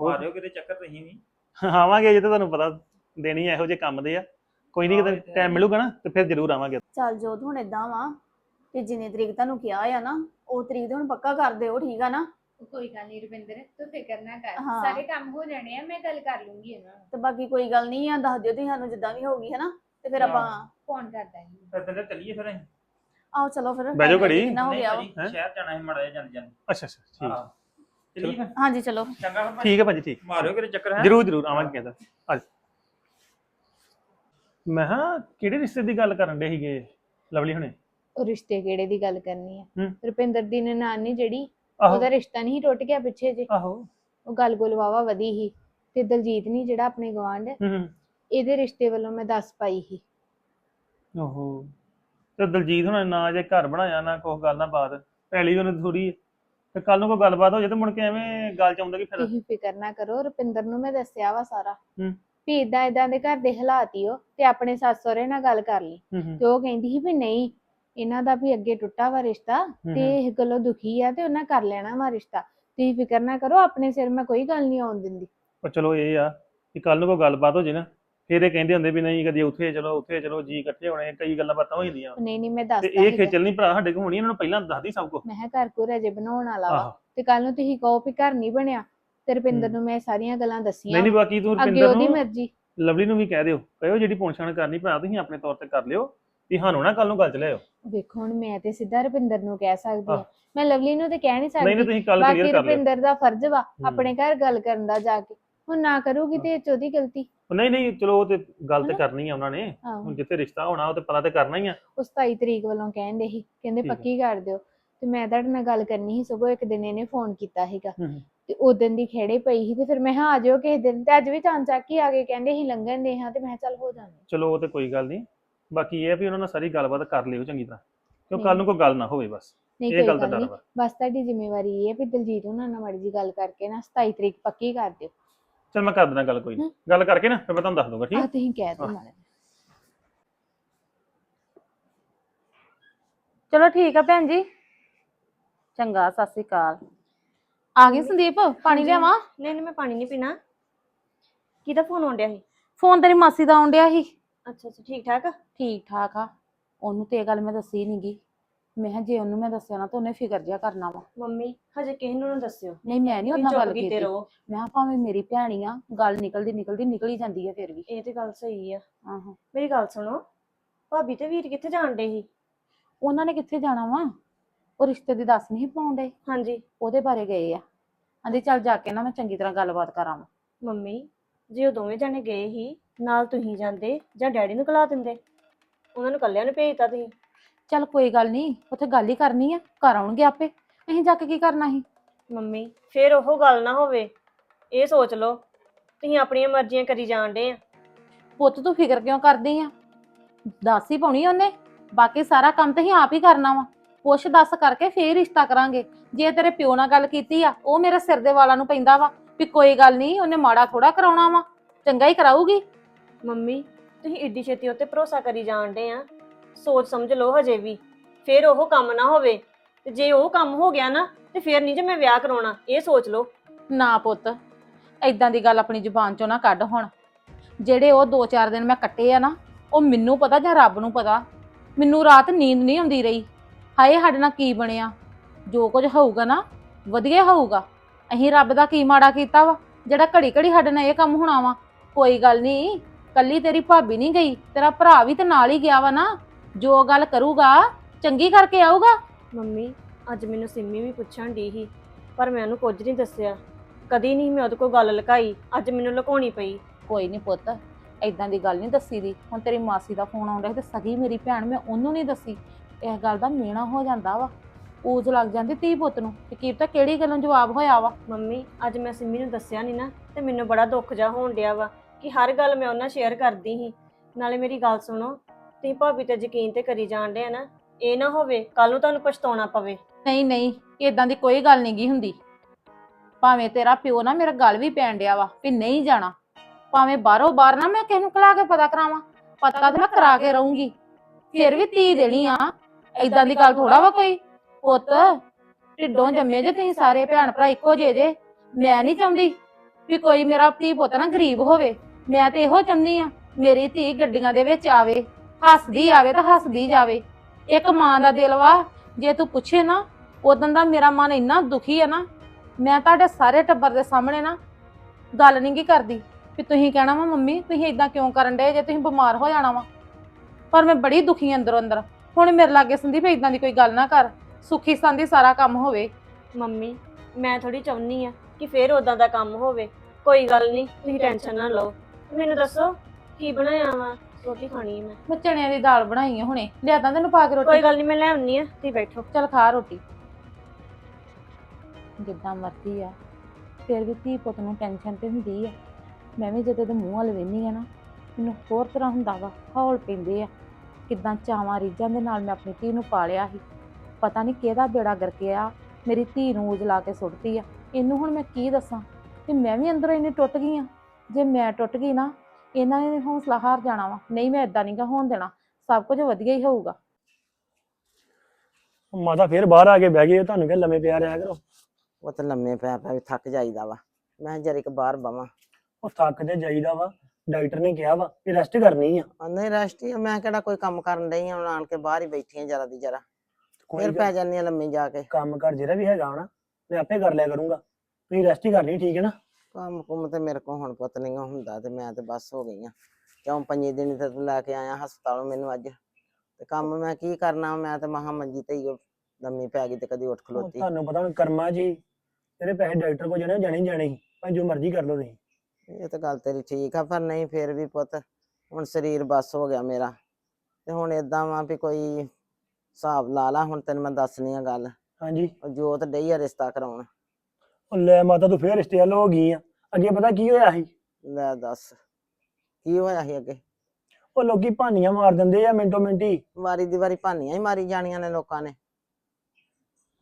ਹੋਰ? ਆ ਜਾਓ ਕਿਤੇ ਚੱਕਰ ਤੁਸੀਂ ਵੀ। ਆਵਾਂਗੇ ਜੇ ਤਾਂ ਤੁਹਾਨੂੰ ਪਤਾ ਦੇਣੀ ਇਹੋ ਜਿਹੇ ਕੰਮ ਦੇ ਆ। ਕੋਈ ਨਹੀਂ ਹਾਂ, ਇਹ ਕਿਤੇ ਤਾਂ ਹੈ। ਟਾਈਮ ਮਿਲੂਗਾ ਨਾ ਤੇ ਫਿਰ ਜ਼ਰੂਰ ਆਵਾਂਗੇ। ਚੱਲ ਜੋਤ ਹੁਣ ਇਦਾਂ ਵਾ ਕਿ ਜਿੰਨੀ ਤਰੀਕ ਤੁਹਾਨੂੰ ਕਿਹਾ ਆ ਨਾ ਉਹ ਤਰੀਕ ਤੇ ਹੁਣ ਪੱਕਾ ਕਰ ਦਿਓ ਠੀਕ ਆ ਨਾ? ਕੋਈ ਗੱਲ ਨਹੀਂ ਰੁਪਿੰਦਰ ਤੂੰ ਫਿਕਰ ਨਾ ਕਰ। ਹਾਂ। ਸਾਰੇ ਕੰਮ ਹੋ ਜਾਣੇ ਆ ਮੈਂ ਗੱਲ ਕਰ ਲੂੰਗੀ ਇਹਨਾਂ ਨਾਲ। ਤੇ ਬਾਕੀ ਕੋਈ ਗੱਲ ਨਹੀਂ ਆ ਦੱਸ ਦਿਓ ਤੁਸੀਂ ਸਾਨੂੰ ਜਿੱਦਾਂ ਵੀ ਹੋਊਗੀ ਹਨਾ? ਤੇ ਫਿਰ ਹਾਂ। ਆਪਾਂ ਫੋਨ ਕਰ ਦਾਂਗੀ। ਫਿਰ ਦਿੰਦੇ ਚੱਲੀਏ ਫਿਰ ਅਸੀਂ? ਆਓ ਚਲੋ ਫਿਰ। ਬਹਿ ਜਾਓ ਘੜੀ। ਕਿੰਨਾ ਹੋ ਨਹੀਂ ਗਿਆ ਵਾ। ਭਾਜੀ, ਹੈਂ? ਸ਼ਹਿਰ ਜਾਣਾ ਹੈ ਮੜਾ ਜਨ ਜਨ ਅੱਛਾ ਅੱਛਾ ਠੀਕ। ਹਾਂ। ਚੱਲੀਏ ਫਿਰ ਹਾਂਜੀ ਚਲੋ। ਚੰਗਾ ਫਿਰ ਭਾਜੀ। ਠੀਕ ਹੈ ਭਾਜੀ ਠੀਕ। ਮਾਰਿਓ ਕਿਤੇ ਚੱਕਰ ਹੈ? ਜਰੂਰ ਜਰੂਰ ਆਵਾਂਗੇ ਕਹਿੰਦਾ ਅੱਜ ਮੈਂ ਹਾਂ ਕਿਹੜੇ ਰਿਸ਼ਤੇ ਦੀ ਗੱਲ ਕਰਨ ਦੇ ਸੀਗੇ ਲਵਲੀ ਹੁਣੇ? ਉਹ ਰਿਸ਼ਤੇ ਕਿਹੜੇ ਦੀ ਗੱਲ ਕਰਨੀ ਹੂੰ। ਰੁਪਿੰਦਰ ਦੀ ਨਨਾਨੀ ਜਿਹੜੀ ਆਹੋ। ਉਹਦਾ ਰਿਸ਼ਤਾ ਨਹੀਂ ਟੁੱਟ ਗਿਆ ਪਿੱਛੇ ਜੇ। ਆਹੋ। ਉਹ ਗੱਲ ਗੁਲ ਵਾਵਾ ਵਧੀ ਸੀ ਤੇ ਦਲਜੀਤ ਨਹੀਂ ਜਿਹੜਾ ਆਪਣੇ ਗਵਾਂਢ ਹੂੰ ਹੂੰ। ਇਹਦੇ ਰਿਸ਼ਤੇ ਵੱਲੋਂ ਮੈਂ ਦੱਸ ਪਾਈ ਸੀ। ਓਹੋ। ਤੇ ਦਲਜੀਤ ਹੁਣੇ ਨਾ ਜੇ ਘਰ ਬਣਾਇਆ ਨਾ ਕੋਈ ਗੱਲ ਨਾ ਬਾਤ। ਪਹਿਲੀ ਉਹਨੇ ਥੋੜੀ ਤੇ ਕੱਲ ਨੂੰ ਕੋਈ ਗੱਲਬਾਤ ਹੋ ਜਾਏ ਤੇ ਮੁੜ ਕੇ ਐਵੇਂ ਗੱਲ ਚ ਆਉਂਦਾ ਕਿ ਫਿਰ ਤੁਸੀਂ ਫਿਕਰ ਨਾ ਕਰੋ ਰੁਪਿੰਦਰ ਨੂੰ ਮੈਂ ਦੱਸਿਆ ਵਾ ਸਾਰਾ। ਹੂੰ। ਵੀ ਇਦਾਂ ਇਦਾਂ ਦੇ ਘਰ ਦੇ ਹਾਲਾਤ ਹੀ ਉਹ ਤੇ ਆਪਣੇ ਸੱਸ ਸਹੁਰੇ ਨਾਲ ਗੱਲ ਕਰ ਲਈ। ਹੂੰ ਹੂੰ। ਤੇ ਉਹ ਕਹਿੰਦੀ ਸੀ ਵੀ ਨਹੀਂ ਇਹਨਾਂ ਦਾ ਵੀ ਅੱਗੇ ਟੁੱਟਾ ਵਾ ਰਿਸ਼ਤਾ ਤੇ ਹੂੰ। ਇਹ ਗੱਲੋਂ ਦੁਖੀ ਆ ਤੇ ਉਹਨਾਂ ਕਰ ਲੈਣਾ ਵਾ ਰਿਸ਼ਤਾ। ਤੁਸੀਂ ਫਿਕਰ ਨਾ ਕਰੋ ਆਪਣੇ ਸਿਰ ਮੈਂ ਕੋਈ ਗੱਲ ਨਹੀਂ ਆਉਣ ਦਿੰਦੀ। ਪਰ ਚਲੋ ਇਹ ਆ ਕਿ ਕੱਲ ਨੂੰ ਕੋਈ ਗੱਲਬਾਤ ਹੋ ਜੇ ਨਾ ਫਿਰ ਇਹ ਕਹਿੰਦੇ ਹੁੰਦੇ ਵੀ ਨਹੀਂ ਕਦੀ ਉੱਥੇ ਚਲੋ ਉੱਥੇ ਚਲੋ ਜੀ ਇਕੱਠੇ ਹੋਣੇ ਕਈ ਗੱਲਾਂ ਬਾਤਾਂ ਹੋ ਜਾਂਦੀਆਂ। ਨਹੀਂ ਨਹੀਂ ਮੈਂ ਤੇ ਦੱਸਦਾ ਇਹ ਖੇਚਲ ਨਹੀਂ ਭਰਾ ਸਾਡੇ ਕੋਲ ਹੋਣੀ ਇਹਨਾਂ ਨੂੰ ਪਹਿਲਾਂ ਦੱਸਦੀ ਸਭ ਕੁਝ ਮੈਂ ਕਿਹਾ ਘਰ ਘਰ ਅਜੇ ਬਣਾਉਣ ਵਾਲਾ ਵਾ। ਤੇ ਕੱਲ ਨੂੰ ਤੁਸੀਂ ਕਹੋ ਵੀ ਘਰ ਨਹੀਂ ਬਣਿਆ। ਤੇ ਰੁਪਿੰਦਰ। ਨੂੰ ਮੈਂ ਸਾਰੀਆਂ ਗੱਲਾਂ ਦੱਸੀਆਂ। ਨਹੀਂ ਨਹੀਂ। ਬਾਕੀ ਤੂੰ ਅੱਗੇ ਰੁਪਿੰਦਰ ਉਹਦੀ ਨੂੰ ਮਰਜ਼ੀ। ਲਵਲੀ ਨੂੰ ਵੀ ਕਹਿ ਦਿਓ। ਕਹਿਓ ਜਿਹੜੀ ਪਹੁੰਚਣ ਕਰਨੀ ਭਰਾ ਤੁਸੀਂ ਆਪਣੇ ਤੌਰ ਤੇ ਕਰ ਲਿਓ। ਵੀ ਸਾਨੂੰ ਨਾ ਕੱਲ ਨੂੰ ਗੱਲ ਚ ਲਿਆਓ ਵੇਖੋ ਹੁਣ ਮੈਂ ਤੇ ਸਿੱਧਾ ਰੁਪਿੰਦਰ ਨੂੰ ਕਹਿ ਸਕਦੀ। ਹਾਂ। ਮੈਂ ਲਵਲੀ ਨੂੰ ਤੇ ਕਹਿ ਨਹੀਂ ਨਹੀਂ ਨਹੀਂ ਸਕਦੀ। ਤੁਸੀਂ ਕੱਲ ਬਾਕੀ ਕਲੀਅਰ ਕਰ ਲਿਓ। ਰੁਪਿੰਦਰ ਦਾ ਫਰਜ਼ ਵਾ ਆਪਣੇ ਘਰ ਗੱਲ ਕਰਨ ਦਾ ਜਾ ਕੇ। ਹੁਣ ਨਾ ਕਰੂਗੀ ਤੇ ਇਹ 'ਚ ਉਹਦੀ ਗਲਤੀ। ਉਹ ਨਹੀਂ ਨਹੀਂ ਚਲੋ ਉਹ ਤੇ ਗੱਲ ਤੇ ਹਨਾ? ਕਰਨੀ ਆ ਉਹਨਾਂ ਨੇ। ਆਹੋ। ਹੁਣ ਜਿੱਥੇ ਰਿਸ਼ਤਾ ਹੋਣਾ ਉਹ ਤੇ ਪਤਾ ਤੇ ਕਰਨਾ ਹੀ ਆ। ਉਹ 27 ਤਰੀਕ ਵੱਲੋਂ ਕਹਿੰਦੇ ਸੀ ਕਹਿੰਦੇ ਠੀਕ ਆ। ਪੱਕੀ ਕਰ ਦਿਓ। ਤੇ ਮੈਂ ਤੁਹਾਡੇ ਨਾਲ ਗੱਲ ਕਰਨੀ ਸੀ ਸਗੋਂ ਇੱਕ ਦਿਨ ਇਹਨੇ ਫੋਨ ਕੀਤਾ ਸੀਗਾ। ਤੇ ਉਦੋਂ ਦੀ ਖੇੜੇ ਪਈ ਸੀ ਤੇ ਫਿਰ ਮੈਂ ਹਾਂ ਆ ਜਾਇਓ ਕਿਸੇ ਦਿਨ। ਤੇ ਅੱਜ ਵੀ ਚਾਂ ਚੱਕ ਹੀ ਆ ਕੇ ਕਹਿੰਦੇ ਸੀ ਲੰਘਣ ਦੇ ਹਾਂ ਤੇ ਮੈਂ ਕਿਹਾ ਚੱਲ ਹੋ ਜਾਂਦੇ। ਚਲੋ ਉਹ ਤੇ ਕੋਈ ਗੱਲ ਨਹੀਂ। ਬਾਕੀ ਇਹ ਆ ਵੀ ਉਹਨਾਂ ਨਾਲ ਸਾਰੀ ਗੱਲਬਾਤ ਕਰ ਲਿਓ ਚੰਗੀ ਤਰ੍ਹਾਂ। ਕਿਉਂ। ਕੱਲ ਨੂੰ ਕੋਈ ਗੱਲ ਨਾ ਹੋਵੇ ਬਸ। ਨਹੀਂ ਇਹ ਕੋਈ ਗੱਲ ਦਾ ਗੱਲ ਡਰ ਨਹੀਂ। ਵਾ। ਬਸ ਤੁਹਾਡੀ ਜ਼ਿੰਮੇਵਾਰੀ ਇਹ ਹੈ ਵੀ ਦਲਜੀਤ ਉਹਨਾਂ ਨਾਲ ਮਾੜੀ ਜੀ ਗੱਲ ਕਰਕੇ ਨਾ 27 ਤਰੀਕ ਪੱਕੀ ਕਰ ਦਿਓ। ਚਲ ਮੈਂ ਕਰ ਦਿੰਦਾ ਗੱਲ ਕੋਈ ਨਹੀਂ ਹੂੰ। ਗੱਲ ਕਰਕੇ ਨਾ ਫਿਰ ਮੈਂ ਤੁਹਾਨੂੰ ਦੱਸ ਦੂੰਗਾ ਠੀਕ ਆ? ਤੁਸੀਂ ਕਹਿ ਦਿਓ ਜਿਹਾ। ਚਲੋ ਠੀਕ ਆ ਭੈਣ ਜੀ। ਚੰਗਾ ਸਤਿ ਸ੍ਰੀ ਅਕਾਲ। ਆ ਗਈ ਸੰਦੀਪ ਪਾਣੀ ਲਿਆਵਾਂ? ਨਹੀਂ ਨਹੀਂ ਮੈਂ ਪਾਣੀ ਨਹੀਂ ਪੀਣਾ। ਕਿਹਦਾ ਫੋਨ ਆਉਣ ਡਿਆ ਸੀ? ਫੋਨ ਤੇਰੀ ਮਾਸੀ ਦਾ ਆਉਣ ਡਿਆ ਸੀ। ਅੱਛਾ ਅੱਛਾ ਠੀਕ ਠਾਕ ਆ। ਠੀਕ ਠਾਕ ਆ। ਉਹਨੂੰ ਤੇ ਇਹ ਗੱਲ ਮੈਂ ਦੱਸੀ ਨਹੀਂਗੀ ਮੈਂ ਕਿਹਾ ਜੇ ਉਹਨੂੰ ਮੈਂ ਦੱਸਿਆ ਨਾ ਤਾਂ ਉਹਨੇ ਫਿਕਰ ਜਿਆ ਕਰਨਾ ਵਾ। ਮੰਮੀ ਹਜੇ ਕਿਸੇ ਨੂੰ ਨਾ ਦੱਸਿਓ। ਨਹੀਂ ਮੈਂ ਨਹੀਂ ਉਹਨਾਂ ਗੱਲ ਕੀਤੇ ਰਹੋ। ਮੈਂ ਕਿਹਾ ਭਾਵੇਂ ਮੇਰੀ ਭੈਣੀ ਆ ਗੱਲ ਨਿਕਲਦੀ ਨਿਕਲਦੀ ਨਿਕਲ ਜਾਂਦੀ ਹੈ ਫਿਰ ਵੀ। ਇਹ ਤੇ ਗੱਲ ਸਹੀ ਆ। ਆਹੋ। ਮੇਰੀ ਗੱਲ ਸੁਣੋ ਭਾਬੀ ਤੇ ਵੀਰ ਕਿੱਥੇ ਜਾਣ ਡੇ ਸੀ? ਉਹਨਾਂ ਨੇ ਕਿੱਥੇ ਜਾਣਾ ਵਾ? ਉਹ ਰਿਸ਼ਤੇ ਦੀ ਦੱਸ ਨਹੀਂ ਪਾਉਂਦੇ ਹਾਂਜੀ। ਉਹਦੇ ਬਾਰੇ ਗਏ ਆ। ਕਹਿੰਦੀ ਚੱਲ ਜਾ ਕੇ ਨਾ ਮੈਂ ਚੰਗੀ ਤਰ੍ਹਾਂ ਗੱਲਬਾਤ ਕਰਾਂ ਮੰਮੀ ਜੇ ਉਹ ਦੋਵੇਂ ਜਣੇ ਗਏ ਸੀ ਨਾਲ ਤੁਸੀਂ ਜਾਂਦੇ ਜਾਂ ਡੈਡੀ ਨੂੰ ਕਲਾ ਦਿੰਦੇ? ਉਹਨਾਂ ਨੂੰ ਕੱਲਿਆਂ ਨੂੰ ਭੇਜਤਾ ਤੁਸੀਂ? ਚੱਲ ਕੋਈ ਗੱਲ ਨਹੀਂ ਉੱਥੇ ਗੱਲ ਹੀ ਕਰਨੀ ਆ ਘਰ ਆਉਣਗੇ ਆਪੇ। ਅਸੀਂ ਜਾ ਕੇ ਕੀ ਕਰਨਾ ਸੀ? ਮੰਮੀ ਫੇਰ ਉਹ ਗੱਲ ਨਾ ਹੋਵੇ। ਇਹ ਸੋਚ ਲਓ ਤੁਸੀਂ ਆਪਣੀਆਂ ਮਰਜ਼ੀਆਂ ਕਰੀ ਜਾਣ ਡੇ ਆ। ਪੁੱਤ ਤੂੰ ਫਿਕਰ ਕਿਉਂ ਕਰਦੀ ਆ? ਦੱਸ ਹੀ ਪਾਉਣੀ ਉਹਨੇ। ਬਾਕੀ ਸਾਰਾ ਕੰਮ ਤੇ ਹੀ ਆਪ ਹੀ ਕਰਨਾ ਵਾ। ਪੁੱਛ ਦੱਸ ਕਰਕੇ ਫੇਰ ਰਿਸ਼ਤਾ ਕਰਾਂਗੇ। ਜੇ ਤੇਰੇ ਪਿਓ ਨਾਲ ਗੱਲ ਕੀਤੀ ਆ ਉਹ ਮੇਰੇ ਸਿਰ ਦੇ ਵਾਲਾਂ ਨੂੰ ਪੈਂਦਾ ਵਾ ਵੀ ਕੋਈ ਗੱਲ ਨਹੀਂ ਉਹਨੇ ਮਾੜਾ ਥੋੜਾ ਕਰਾਉਣਾ ਵਾ। ਚੰਗਾ ਹੀ ਕਰਾਊਗੀ। ਮੰਮੀ ਤੁਸੀਂ ਏਡੀ ਛੇਤੀ ਉੱਤੇ ਭਰੋਸਾ ਕਰੀ ਜਾਣ ਡੇ ਆ। ਸੋਚ ਸਮਝ ਲਓ ਹਜੇ ਵੀ। ਫਿਰ ਉਹ ਕੰਮ ਨਾ ਹੋਵੇ। ਤੇ ਜੇ ਉਹ ਕੰਮ ਹੋ ਗਿਆ ਨਾ, ਤੇ ਫਿਰ ਨਹੀਂ ਜੇ ਮੈਂ ਵਿਆਹ ਕਰਾਉਣਾ, ਇਹ ਸੋਚ ਲਓ। ਨਾ ਪੁੱਤ ਐਦਾਂ ਦੀ ਗੱਲ ਆਪਣੀ ਜ਼ੁਬਾਨ ਚੋਂ ਨਾ ਕੱਢ ਹੁਣ। ਜਿਹੜੇ ਉਹ 2-4 ਦਿਨ ਮੈਂ ਕੱਟੇ ਆ ਨਾ, ਉਹ ਮੈਨੂੰ ਪਤਾ ਜਾਂ ਰੱਬ ਨੂੰ ਪਤਾ? ਮੈਨੂੰ ਰਾਤ ਨੀਂਦ ਨਹੀਂ ਆਉਂਦੀ ਰਹੀ। ਹਾਏ, ਸਾਡੇ ਨਾਲ ਕੀ ਬਣਿਆ? ਜੋ ਕੁਝ ਹੋਊਗਾ ਨਾ, ਵਧੀਆ ਹੋਊਗਾ। ਅਸੀਂ ਰੱਬ ਦਾ ਕੀ ਮਾੜਾ ਕੀਤਾ ਵਾ? ਜਿਹੜਾ ਘੜੀ ਘੜੀ ਸਾਡੇ ਨਾਲ ਇਹ ਕੰਮ ਹੋਣਾ ਵਾ। ਕੋਈ ਗੱਲ ਨਹੀਂ, ਕੱਲੀ ਤੇਰੀ ਭਾਬੀ ਨਹੀਂ ਗਈ, ਤੇਰਾ ਭਰਾ ਵੀ ਤੇ ਨਾਲ ਹੀ ਗਿਆ ਵਾ ਨਾ। ਜੋ ਗੱਲ ਕਰੂਗਾ ਚੰਗੀ ਕਰਕੇ ਆਊਗਾ? ਮੰਮੀ ਅੱਜ ਮੈਨੂੰ ਸਿੰਮੀ ਵੀ ਪੁੱਛਣ ਦੀ ਸੀ ਪਰ ਮੈਂ ਉਹਨੂੰ ਕੁਝ ਨਹੀਂ ਦੱਸਿਆ। ਕਦੀ ਨਹੀਂ ਮੈਂ ਉਹਦੇ ਕੋਲ ਗੱਲ ਲੁਕਾਈ ਅੱਜ ਮੈਨੂੰ ਲੁਕਾਉਣੀ ਪਈ। ਕੋਈ ਨਹੀਂ ਪੁੱਤ ਐਦਾਂ ਦੀ ਗੱਲ ਨਹੀਂ ਦੱਸੀ ਦੀ ਹੁਣ ਤੇਰੀ ਮਾਸੀ ਦਾ ਫੋਨ ਆਉਂਦਾ ਤੇ ਸਗੀ ਮੇਰੀ ਭੈਣ ਮੈਂ ਉਹਨੂੰ ਨਹੀਂ ਦੱਸੀ। ਇਸ ਗੱਲ ਦਾ ਮੇਣਾ ਹੋ ਜਾਂਦਾ ਵਾ। ਊਜ ਲੱਗ ਜਾਂਦੀ ਧੀ ਪੁੱਤ ਨੂੰ ਕਿ ਕੀ ਪਤਾ ਕਿਹੜੀ ਗੱਲੋਂ ਜਵਾਬ ਹੋਇਆ ਵਾ? ਮੰਮੀ ਅੱਜ ਮੈਂ ਸਿੰਮੀ ਨੂੰ ਦੱਸਿਆ ਨਹੀਂ ਨਾ ਤੇ ਮੈਨੂੰ ਬੜਾ ਦੁੱਖ ਜਾ ਹੋਣ ਡਿਆ ਵਾ ਕਿ ਹਰ ਗੱਲ ਮੈਂ ਉਹਨਾਂ ਸ਼ੇਅਰ ਕਰਦੀ ਸੀ। ਨਾਲੇ ਮੇਰੀ ਗੱਲ ਸੁਣੋ ਤੁਸੀਂ ਭਾਬੀ ਤੇ ਯਕੀਨ ਤੇ ਕਰੀ ਜਾਣ ਡਿਆ ਨਾ, ਇਹ ਨਾ ਹੋਵੇ ਕੱਲ ਨੂੰ ਤੁਹਾਨੂੰ ਪਛਤਾਉਣਾ ਪਵੇ। ਨਹੀਂ ਨਹੀਂ ਇਦਾਂ ਦੀ ਕੋਈ ਗੱਲ ਨਹੀਂ ਗੀ ਹੁੰਦੀ। ਭਾਵੇਂ ਤੇਰਾ ਪਿਓ ਨਾ ਮੇਰਾ ਗੱਲ ਵੀ ਪੈਣ ਡਿਆ ਵਾ ਵੀ ਨਹੀਂ ਜਾਣਾ, ਭਾਵੇਂ ਬਾਹਰੋਂ ਬਾਹਰ ਨਾ ਮੈਂ ਕਿਸੇ ਨੂੰ ਕਲਾ ਕੇ ਪਤਾ ਕਰਾਵਾਂ, ਪਤਾ ਤੇ ਮੈਂ ਕਰਾ ਕੇ ਰਹੂੰਗੀ। ਫਿਰ ਵੀ ਧੀ ਦੇਣੀ ਆ ਇਦਾਂ ਦੀ ਗੱਲ ਥੋੜਾ ਵਾ ਕੋਈ? ਪੁੱਤ, ਢਿੱਡੋਂ ਜੰਮੇ ਜੇ ਤੁਸੀਂ ਸਾਰੇ ਭੈਣ ਭਰਾ ਇੱਕੋ ਜਿਹੇ ਜੇ, ਮੈਂ ਨਹੀਂ ਚਾਹੁੰਦੀ ਵੀ ਕੋਈ ਮੇਰਾ ਧੀ ਪੁੱਤ ਨਾ ਗਰੀਬ ਹੋਵੇ। ਮੈਂ ਤੇ ਇਹੋ ਚਾਹੁੰਦੀ ਆ, ਮੇਰੀ ਧੀ ਗੱਡੀਆਂ ਦੇ ਵਿੱਚ ਆਵੇ। ਹੱਸਦੀ ਆਵੇ ਤਾਂ ਹੱਸਦੀ ਜਾਵੇ। ਇੱਕ ਮਾਂ ਦਾ ਦਿਲ ਵਾ, ਜੇ ਤੂੰ ਪੁੱਛੇ ਨਾ ਉਦੋਂ ਦਾ ਮੇਰਾ ਮਨ ਇੰਨਾ ਦੁਖੀ ਹੈ ਨਾ, ਮੈਂ ਤੁਹਾਡੇ ਸਾਰੇ ਟੱਬਰ ਦੇ ਸਾਹਮਣੇ ਨਾ ਗੱਲ ਨਹੀਂ ਕੀ ਕਰਦੀ ਵੀ ਤੁਸੀਂ ਕਹਿਣਾ ਵਾ, ਮੰਮੀ, ਤੁਸੀਂ ਇਦਾਂ ਕਿਉਂ ਕਰਨ ਡਏ? ਜੇ ਤੁਸੀਂ ਬਿਮਾਰ ਹੋ ਜਾਣਾ ਵਾ। ਪਰ ਮੈਂ ਬੜੀ ਦੁਖੀ ਅੰਦਰੋਂ ਅੰਦਰ। ਹੁਣ ਮੇਰੇ ਲਾਗੇ ਸੰਦੀਪ ਇਦਾਂ ਦੀ ਕੋਈ ਗੱਲ ਨਾ ਕਰ। ਸੁਖੀ ਸੰਦੀ ਸਾਰਾ ਕੰਮ ਹੋਵੇ। ਮੰਮੀ, ਮੈਂ ਥੋੜੀ ਚਾਹੁੰਨੀ ਆ ਕਿ ਫੇਰ ਉਦਾਂ ਦਾ ਕੰਮ ਹੋਵੇ। ਕੋਈ ਗੱਲ ਨਹੀਂ, ਤੁਸੀਂ ਟੈਨਸ਼ਨ ਨਾ ਲਓ। ਮੈਨੂੰ ਦੱਸੋ, ਕੀ ਬਣਾਇਆ ਵਾ? ਰੋਟੀ ਖਾਣੀ ਹੈ ਮੈਂ। ਮੈਂ ਚਣਿਆਂ ਦੀ ਦਾਲ ਬਣਾਈ ਆ ਹੁਣੇ। ਲਿਆਦਾ ਤੈਨੂੰ ਪਾ ਕੇ ਕੋਈ ਰੋਟੀ ਗੱਲ ਨਹੀਂ ਮੈਂ ਲੈ ਆਉਣੀ ਆ ਤੁਸੀਂ ਬੈਠੋ। ਚਲ ਖਾ ਰੋਟੀ। ਜਿੱਦਾਂ ਮਰਜ਼ੀ ਆ। ਫਿਰ ਵੀ ਧੀ ਪੁੱਤ ਨੂੰ ਟੈਨਸ਼ਨ ਤੇ ਹੁੰਦੀ ਆ। ਮੈਂ ਵੀ ਜਦੋਂ ਦੇ ਮੂੰਹ ਵੱਲ ਵੇਖਨੀ ਆ ਨਾ ਮੈਨੂੰ ਹੋਰ ਤਰ੍ਹਾਂ ਹੁੰਦਾ ਵਾ। ਹੌਲ ਪੈਂਦੇ ਆ। ਕਿਦਾਂ ਚਾਵਾਂ ਰੀਝਾਂ ਦੇ ਨਾਲ ਮੈਂ ਆਪਣੀ ਧੀ ਨੂੰ ਪਾਲਿਆ ਸੀ। ਪਤਾ ਨਹੀਂ ਕਿਹਦਾ ਬੇੜਾ ਗਰਕਿਆ ਮੇਰੀ ਧੀ ਨੂੰ ਉਜਲਾ ਕੇ ਸੁੱਟਤੀ ਆ। ਇਹਨੂੰ ਹੁਣ ਮੈਂ ਕੀ ਦੱਸਾਂ? ਕਿ ਮੈਂ ਵੀ ਅੰਦਰੋਂ ਇੰਨੀ ਟੁੱਟ ਗਈ ਆ। ਜੇ ਮੈਂ ਟੁੱਟ ਗਈ ਨਾ ਇਹਨਾਂ ਨੇ ਹੌਸਲਾ ਹਾਰ ਜਾਣਾ ਵਾ। ਨਹੀਂ ਮੈਂ ਇਦਾਂ ਨਹੀਂਗਾ ਹੋਣ ਦੇਣਾ। ਸਭ ਕੁਝ ਵਧੀਆ ਹੀ ਹੋਊਗਾ। ਮਾਤਾ ਫੇਰ ਬਾਹਰ ਆ ਕੇ ਬਹਿ ਗਏ ਤੁਹਾਨੂੰ ਕਿਹਾ ਲੰਮੇ ਪਿਆ ਰਿਹਾ ਕਰੋ। ਉਹ ਤਾਂ ਲੰਮੇ ਪੈ ਪੈ ਵੀ ਥੱਕ ਜਾਈਦਾ ਵਾ। ਮੈਂ ਜਰੀ ਕ ਬਾਹਰ ਬਵਾਂ। ਉਹ ਥੱਕ ਤੇ ਜਾਈਦਾ ਵਾ। ਡਾਕਟਰ ਨੇ ਕਿਹਾ ਵਾ ਕਿ ਰੈਸਟ ਕਰਨੀ ਆ। ਨਹੀਂ ਰੈਸਟੀ ਮੈਂ ਕਿਹੜਾ ਕੋਈ ਕੰਮ ਕਰਨ ਡਈ ਆ ਹੁਣ ਆਣ ਕੇ ਬਾਹਰ ਹੀ ਬੈਠੀ ਆ ਜਰਾ ਦੀ ਜਰਾ। ਕੋਈ ਫਿਰ ਪੈ ਜਾਂਦੀ ਆ ਲੰਮੀ ਜਾ ਕੇ। ਕੰਮ ਕਰ ਜਿਹੜਾ ਵੀ ਹੈਗਾ ਨਾ ਮੈਂ ਆਪੇ ਕਰ ਲਿਆ ਕਰੂੰਗਾ। ਤੁਸੀਂ ਰੈਸਟ ਹੀ ਕਰਨੀ ਠੀਕ ਹੈ ਨਾ? ਕੰਮ ਕੁਮ ਤੇ ਮੇਰੇ ਕੋਲ ਹੁਣ ਪੁੱਤ ਨਹੀਂ ਹੁੰਦਾ ਤੇ ਮੈਂ ਤੇ ਬਸ ਹੋ ਗਈ ਆ। ਕਿਉਂ ਪੰਜੀ ਦਿਨ ਤੇ ਤੂੰ ਲੈ ਕੇ ਆਇਆ ਹਸਪਤਾਲੋਂ ਮੈਨੂੰ ਅੱਜ? ਤੇ ਕੰਮ ਮੈਂ ਕੀ ਕਰਨਾ? ਮੈਂ ਤੇ ਮਹਾ ਮੰਜੀ ਤੇ ਹੀ ਲੰਮੀ ਪੈ ਗਈ ਤੇ ਕਦੀ ਉੱਠ ਉਹ ਖਲੋਤੀ। ਤੁਹਾਨੂੰ ਪਤਾ ਹੁਣ ਕਰਮਾ ਜੀ ਤੇਰੇ ਪੈਸੇ ਡਾਕਟਰ ਕੋਲ ਜਾਣੇ ਜਾਣੇ ਹੀ ਜਾਣੇ ਸੀ। ਭਾਵੇਂ ਜੋ ਮਰਜ਼ੀ ਕਰ ਲਓ ਤੁਸੀਂ। ਇਹ ਤਾਂ ਗੱਲ ਤੇਰੀ ਠੀਕ ਆ ਪਰ ਨਹੀਂ ਫੇਰ ਵੀ ਪੁੱਤ ਹੁਣ ਸਰੀਰ ਬਸ ਹੋ ਗਿਆ ਮੇਰਾ। ਤੇ ਹੁਣ ਏਦਾਂ ਵਾ ਵੀ ਕੋਈ ਹਿਸਾਬ ਲਾ ਲਾ ਹੁਣ ਤੈਨੂੰ ਮੈਂ ਦੱਸਣੀ ਆ ਗੱਲ। ਹਾਂਜੀ। ਉਹ ਜੋਤ ਡਈ ਆ ਰਿਸ਼ਤਾ ਕਰਾਉਣ। ਉਹ ਲੈ ਮਾਤਾ ਤੂੰ ਫੇਰ ਰਿਸ਼ਤੇ ਵੱਲ ਹੋ ਗਈ ਆ। ਅੱਗੇ ਪਤਾ ਕੀ ਹੋਇਆ ਸੀ? ਲੈ ਦੱਸ ਕੀ ਹੋਇਆ ਸੀ ਅੱਗੇ? ਉਹ ਲੋਕੀ ਭਾਨੀਆਂ ਮਾਰ ਦਿੰਦੇ ਆ ਮਿੰਟੋ ਮਿੰਟੀ। ਵਾਰੀ ਦੀ ਵਾਰੀ ਭਾਨੀਆਂ ਹੀ ਮਾਰੀ ਜਾਣੀਆਂ ਨੇ ਲੋਕਾਂ ਨੇ।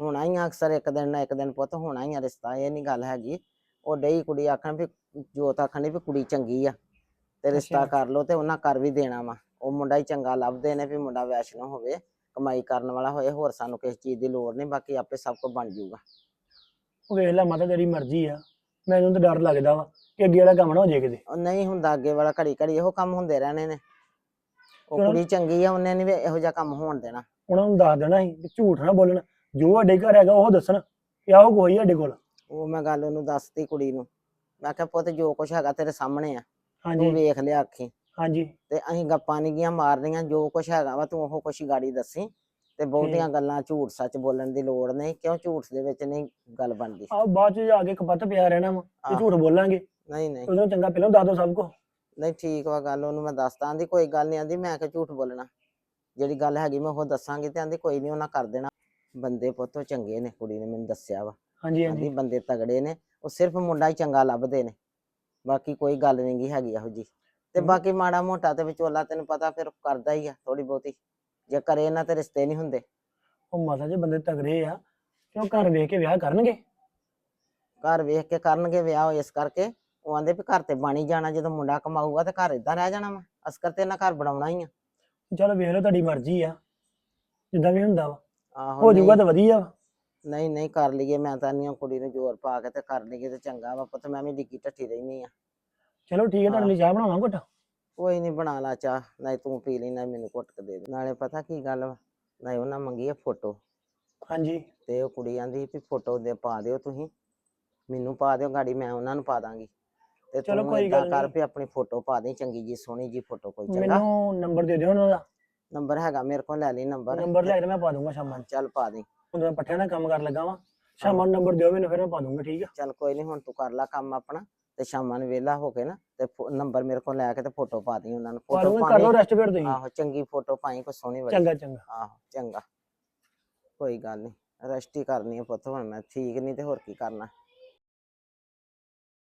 ਹੋਣਾ ਹੀ ਆ ਅਕਸਰ ਇੱਕ ਦਿਨ ਨਾ ਇੱਕ ਦਿਨ ਪੁੱਤ ਹੋਣਾ ਹੀ ਆ ਰਿਸ਼ਤਾ ਇਹ ਨਹੀਂ ਗੱਲ ਹੈਗੀ। ਉਹ ਡਈ ਕੁੜੀ ਆਖਣ ਵੀ ਜੋਤ ਆਖਣ ਵੀ ਕੁੜੀ ਚੰਗੀ ਆ ਤੇ ਰਿਸ਼ਤਾ। ਕਰ ਲੋ ਤੇ ਉਹਨਾਂ ਕਰ ਵੀ ਦੇਣਾ ਵਾ। ਉਹ ਮੁੰਡਾ ਹੀ ਚੰਗਾ ਲੱਭਦੇ ਨੇ ਵੀ ਮੁੰਡਾ ਵੈਸ਼ਨੋ ਹੋਵੇ ਕਮਾਈ ਕਰਨ ਵਾਲਾ ਹੋਏ ਹੋਰ ਸਾਨੂੰ ਕਿਸੇ ਚੀਜ਼ ਦੀ ਲੋੜ ਨਹੀਂ ਬਾਕੀ ਆਪੇ ਸਭ ਕੁਝ ਬਣ ਜਾਊਗਾ। ਉਹ ਵੇਖ ਲੈ ਮਾਤਾ ਤੇਰੀ ਮਰਜ਼ੀ ਆ। ਮੈਨੂੰ ਤਾਂ ਡਰ ਲੱਗਦਾ ਵਾ ਕਿ ਅੱਗੇ ਵਾਲਾ ਕੰਮ ਨਾ ਹੋ ਜੇ ਕਿਤੇ। ਉਹ ਨਹੀਂ ਹੁੰਦਾ ਅੱਗੇ ਵਾਲਾ ਘੜੀ ਘੜੀ ਇਹੋ ਕੰਮ ਹੁੰਦੇ ਰਹਿਣੇ ਨੇ। ਉਹ। ਕੁੜੀ ਚੰਗੀ ਆ ਉਹਨੇ ਨਹੀਂ ਇਹੋ ਜਿਹਾ ਕੰਮ ਹੋਣ ਦੇਣਾ। ਉਹਨਾਂ ਨੂੰ ਦੱਸ ਦੇਣਾ ਸੀ ਕਿ ਝੂਠ ਨਾ ਬੋਲਣ ਜੋ ਸਾਡੇ ਘਰ ਹੈਗਾ ਉਹ ਦੱਸਣ ਕਿ ਆਹੋ ਕੋਈ ਸਾਡੇ ਕੋਲ। ਉਹ ਮੈਂ ਗੱਲ ਉਹਨੂੰ ਦੱਸਤੀ ਕੁੜੀ ਨੂੰ। ਮੈਂ ਕਿਹਾ ਪੁੱਤ ਜੋ ਕੁਛ ਹੈਗਾ ਤੇਰੇ ਸਾਹਮਣੇ ਆ। ਤੂੰ ਹਾਂਜੀ ਵੇਖ ਲਿਆ ਅੱਖੀ। ਹਾਂਜੀ। ਤੇ ਅਸੀਂ ਗੱਪਾਂ ਨਹੀਂ ਗੀਆਂ ਮਾਰਨੀਆਂ ਜੋ ਕੁਛ ਹੈਗਾ ਵਾ ਤੂੰ ਉਹ ਕੁਛ ਹੀ ਗਾੜੀ ਦੱਸੀ। ਤੇ ਬਹੁਤੀਆਂ ਗੱਲਾਂ ਝੂਠ ਸੱਚ ਬੋਲਣ ਦੀ ਲੋੜ ਨਹੀਂ ਕਿਉਂ ਝੂਠ ਦੇ ਵਿੱਚ ਨਹੀਂ ਗੱਲ ਬਣਦੀ? ਆਹ ਬਾਅਦ ਚ ਜਾ ਕੇ ਕਪੱਤ ਪਿਆ ਰਹਿਣਾ ਵਾ ਤੇ। ਝੂਠ ਬੋਲਾਂਗੇ। ਨਹੀਂ ਨਹੀਂ। ਉਦੋਂ ਚੰਗਾ ਪਹਿਲਾਂ ਦੱਸ ਦੋ ਸਭ ਕੁਝ ਨਹੀਂ ਠੀਕ ਵਾ ਗੱਲ ਉਹਨੂੰ ਮੈਂ ਦੱਸਦਾ ਆਂਦੀ ਕੋਈ ਗੱਲ ਨਹੀਂ ਆਂਦੀ ਮੈਂ ਕਿ ਝੂਠ ਬੋਲਣਾ। ਜਿਹੜੀ ਗੱਲ ਹੈਗੀ ਮੈਂ ਉਹ ਦੱਸਾਂਗੀ ਤੇ ਆਂਦੀ ਕੋਈ ਨਹੀਂ ਉਹਨਾਂ ਕਰ ਦੇਣਾ। ਬੰਦੇ ਪੁੱਤੋ ਚੰਗੇ ਨੇ ਕੁੜੀ ਨੇ ਮੈਨੂੰ ਦੱਸਿਆ ਵਾ। ਹਾਂਜੀ ਆਂਦੀ ਹਾਂਜੀ ਬੰਦੇ ਤਗੜੇ ਨੇ ਉਹ ਸਿਰਫ ਮੁੰਡਾ ਹੀ ਚੰਗਾ ਲੱਭਦੇ ਨੇ। ਬਾਕੀ ਕੋਈ ਗੱਲ ਨਹੀਂ ਗੀ ਹੈਗੀ ਇਹੋ ਜੀ ਤੇ। ਬਾਕੀ ਮਾੜਾ ਮੋਟਾ ਤੇ ਵਿਚੋਲਾ ਤੈਨੂੰ ਪਤਾ ਫਿਰ ਕਰਦਾ ਹੀ ਆ ਥੋੜੀ ਬਹੁਤੀ। ਜੇ ਕਰੇ ਨਾ ਤੇ ਰਿਸ਼ਤੇ ਨਹੀਂ ਹੁੰਦੇ? ਉਹ ਮਾਤਾ ਜੀ ਬੰਦੇ ਤਗੜੇ ਆ। ਕਿਉਂ ਘਰ ਵੇਖ ਕੇ ਵਿਆਹ ਕਰਨਗੇ। ਘਰ ਵੇਖ ਕੇ ਕਰਨਗੇ ਵਿਆਹ ਇਸ ਕਰਕੇ। ਉਹ ਆਂਦੇ ਵੀ ਘਰ ਤੇ ਬਣੀ ਜਾਣਾ ਜਦੋਂ ਮੁੰਡਾ ਕਮਾਊਗਾ ਤੇ ਘਰ ਇਦਾਂ ਰਹਿ ਜਾਣਾ ਵਾ। ਅਸਕਰ ਤੇ ਇਹਨਾਂ ਘਰ ਬਣਾਉਣਾ ਹੀ ਆ। ਚਲੋ ਵੇਖ ਲਓ ਤੁਹਾਡੀ ਮਰਜ਼ੀ ਆ। ਜਿੱਦਾਂ ਵੀ ਹੁੰਦਾ ਵਾ। ਆਹੋ ਹੋ ਜਾਊਗਾ ਤਾਂ ਵਧੀਆ ਵਾ। ਨਹੀਂ ਨਹੀਂ ਕਰ ਲਈਏ ਮੈਂ ਤਾਂ ਨਹੀਂ ਕੁੜੀ ਨੂੰ ਜ਼ੋਰ ਪਾ ਕੇ ਤੇ ਕਰ ਲਈਏ ਤੇ ਚੰਗਾ ਵਾ। ਪੁੱਤ ਮੈਂ ਵੀ ਡਿੱਗੀ ਢੱਠੀ ਰਹਿਨੀ ਆ। ਚਲੋ ਠੀਕ ਹੈ ਤੁਹਾਡੇ ਲਈ ਚਾਹ ਬਣਾਵਾਂ ਘੁੱਟ। ਕੋਈ ਨਹੀਂ ਬਣਾ ਲਾ ਚਾਹ ਨਹੀਂ ਤੂੰ ਪੀ ਲਈ ਨਾ ਮੈਨੂੰ ਘੁੱਟ ਕੇ ਦੇ ਦੇ। ਨਾਲੇ ਪਤਾ ਕੀ ਗੱਲ ਵਾ ਨਹੀਂ ਉਹਨਾਂ ਮੰਗੀ ਆ ਫੋਟੋ। ਹਾਂਜੀ। ਤੇ ਉਹ ਕੁੜੀ ਆਂਦੀ ਵੀ ਫੋਟੋ ਦੇ ਪਾ ਦਿਓ ਤੁਸੀਂ ਮੈਨੂੰ ਪਾ ਦਿਓ ਗਾੜੀ ਮੈਂ ਉਹਨਾਂ ਨੂੰ ਪਾ ਦਾਂਗੀ। ਤੇ ਚਲੋ ਕੋਈ ਗੱਲ ਕਰ। ਵੀ ਆਪਣੀ ਫੋਟੋ ਪਾ ਦੇ ਚੰਗੀ ਜੀ ਸੋਹਣੀ ਜੀ ਫੋਟੋ ਕੋਈ ਚੰਗਾ। ਮੈਨੂੰ ਨੰਬਰ ਦੇ ਦਿਓ ਉਹਨਾਂ ਦਾ। ਨੰਬਰ ਹੈਗਾ ਮੇਰੇ ਕੋਲ ਲੈ ਲਈ ਨੰਬਰ। ਨੰਬਰ ਲੈ ਕੇ ਮੈਂ ਪਾ ਦੂੰਗਾ ਸ਼ਾਮਾਂ ਚੱਲ ਪਾ ਦੇ। ਹੁਣ ਮੈਂ ਪੱਠਿਆਂ ਦਾ ਕੰਮ ਕਰਨ ਲੱਗਾ ਵਾਂ। ਸ਼ਾਮਾਂ ਨੂੰ ਨੰਬਰ ਦਿਓ ਮੈਨੂੰ ਫਿਰ ਮੈਂ ਪਾ ਦੂੰਗਾ ਠੀਕ ਆ? ਚੱਲ ਕੋਈ ਨਹੀਂ ਹੁਣ ਤੂੰ ਕਰ ਲੈ ਕੰਮ ਆਪਣਾ ਤੇ ਸ਼ਾਮਾਂ ਨੂੰ ਵਿਹਲਾ ਹੋ ਕੇ ਨਾ ਤੇ ਨੰਬਰ ਮੇਰੇ ਕੋਲ ਲੈ ਕੇ ਤੇ ਫੋਟੋ ਪਾ ਦੀ ਉਹਨਾਂ ਨੂੰ। ਪਾ ਫੋਟੋ ਦੂੰਗਾ ਕਰ ਲਓ ਰੈਸਟ ਫਿਰ ਤੁਸੀਂ। ਆਹੋ ਚੰਗੀ ਫੋਟੋ ਪਾਈ ਕੋਈ ਸੋਹਣੀ ਬੜੀ ਚੰਗਾ ਚੰਗਾ। ਆਹੋ ਚੰਗਾ। ਕੋਈ ਗੱਲ ਨਹੀਂ ਰੈਸਟ ਹੀ ਕਰਨੀ ਹੈ ਪੁੱਤ ਹੁਣ ਮੈਂ ਠੀਕ ਨਹੀਂ ਤੇ ਹੋਰ ਕੀ ਕਰਨਾ।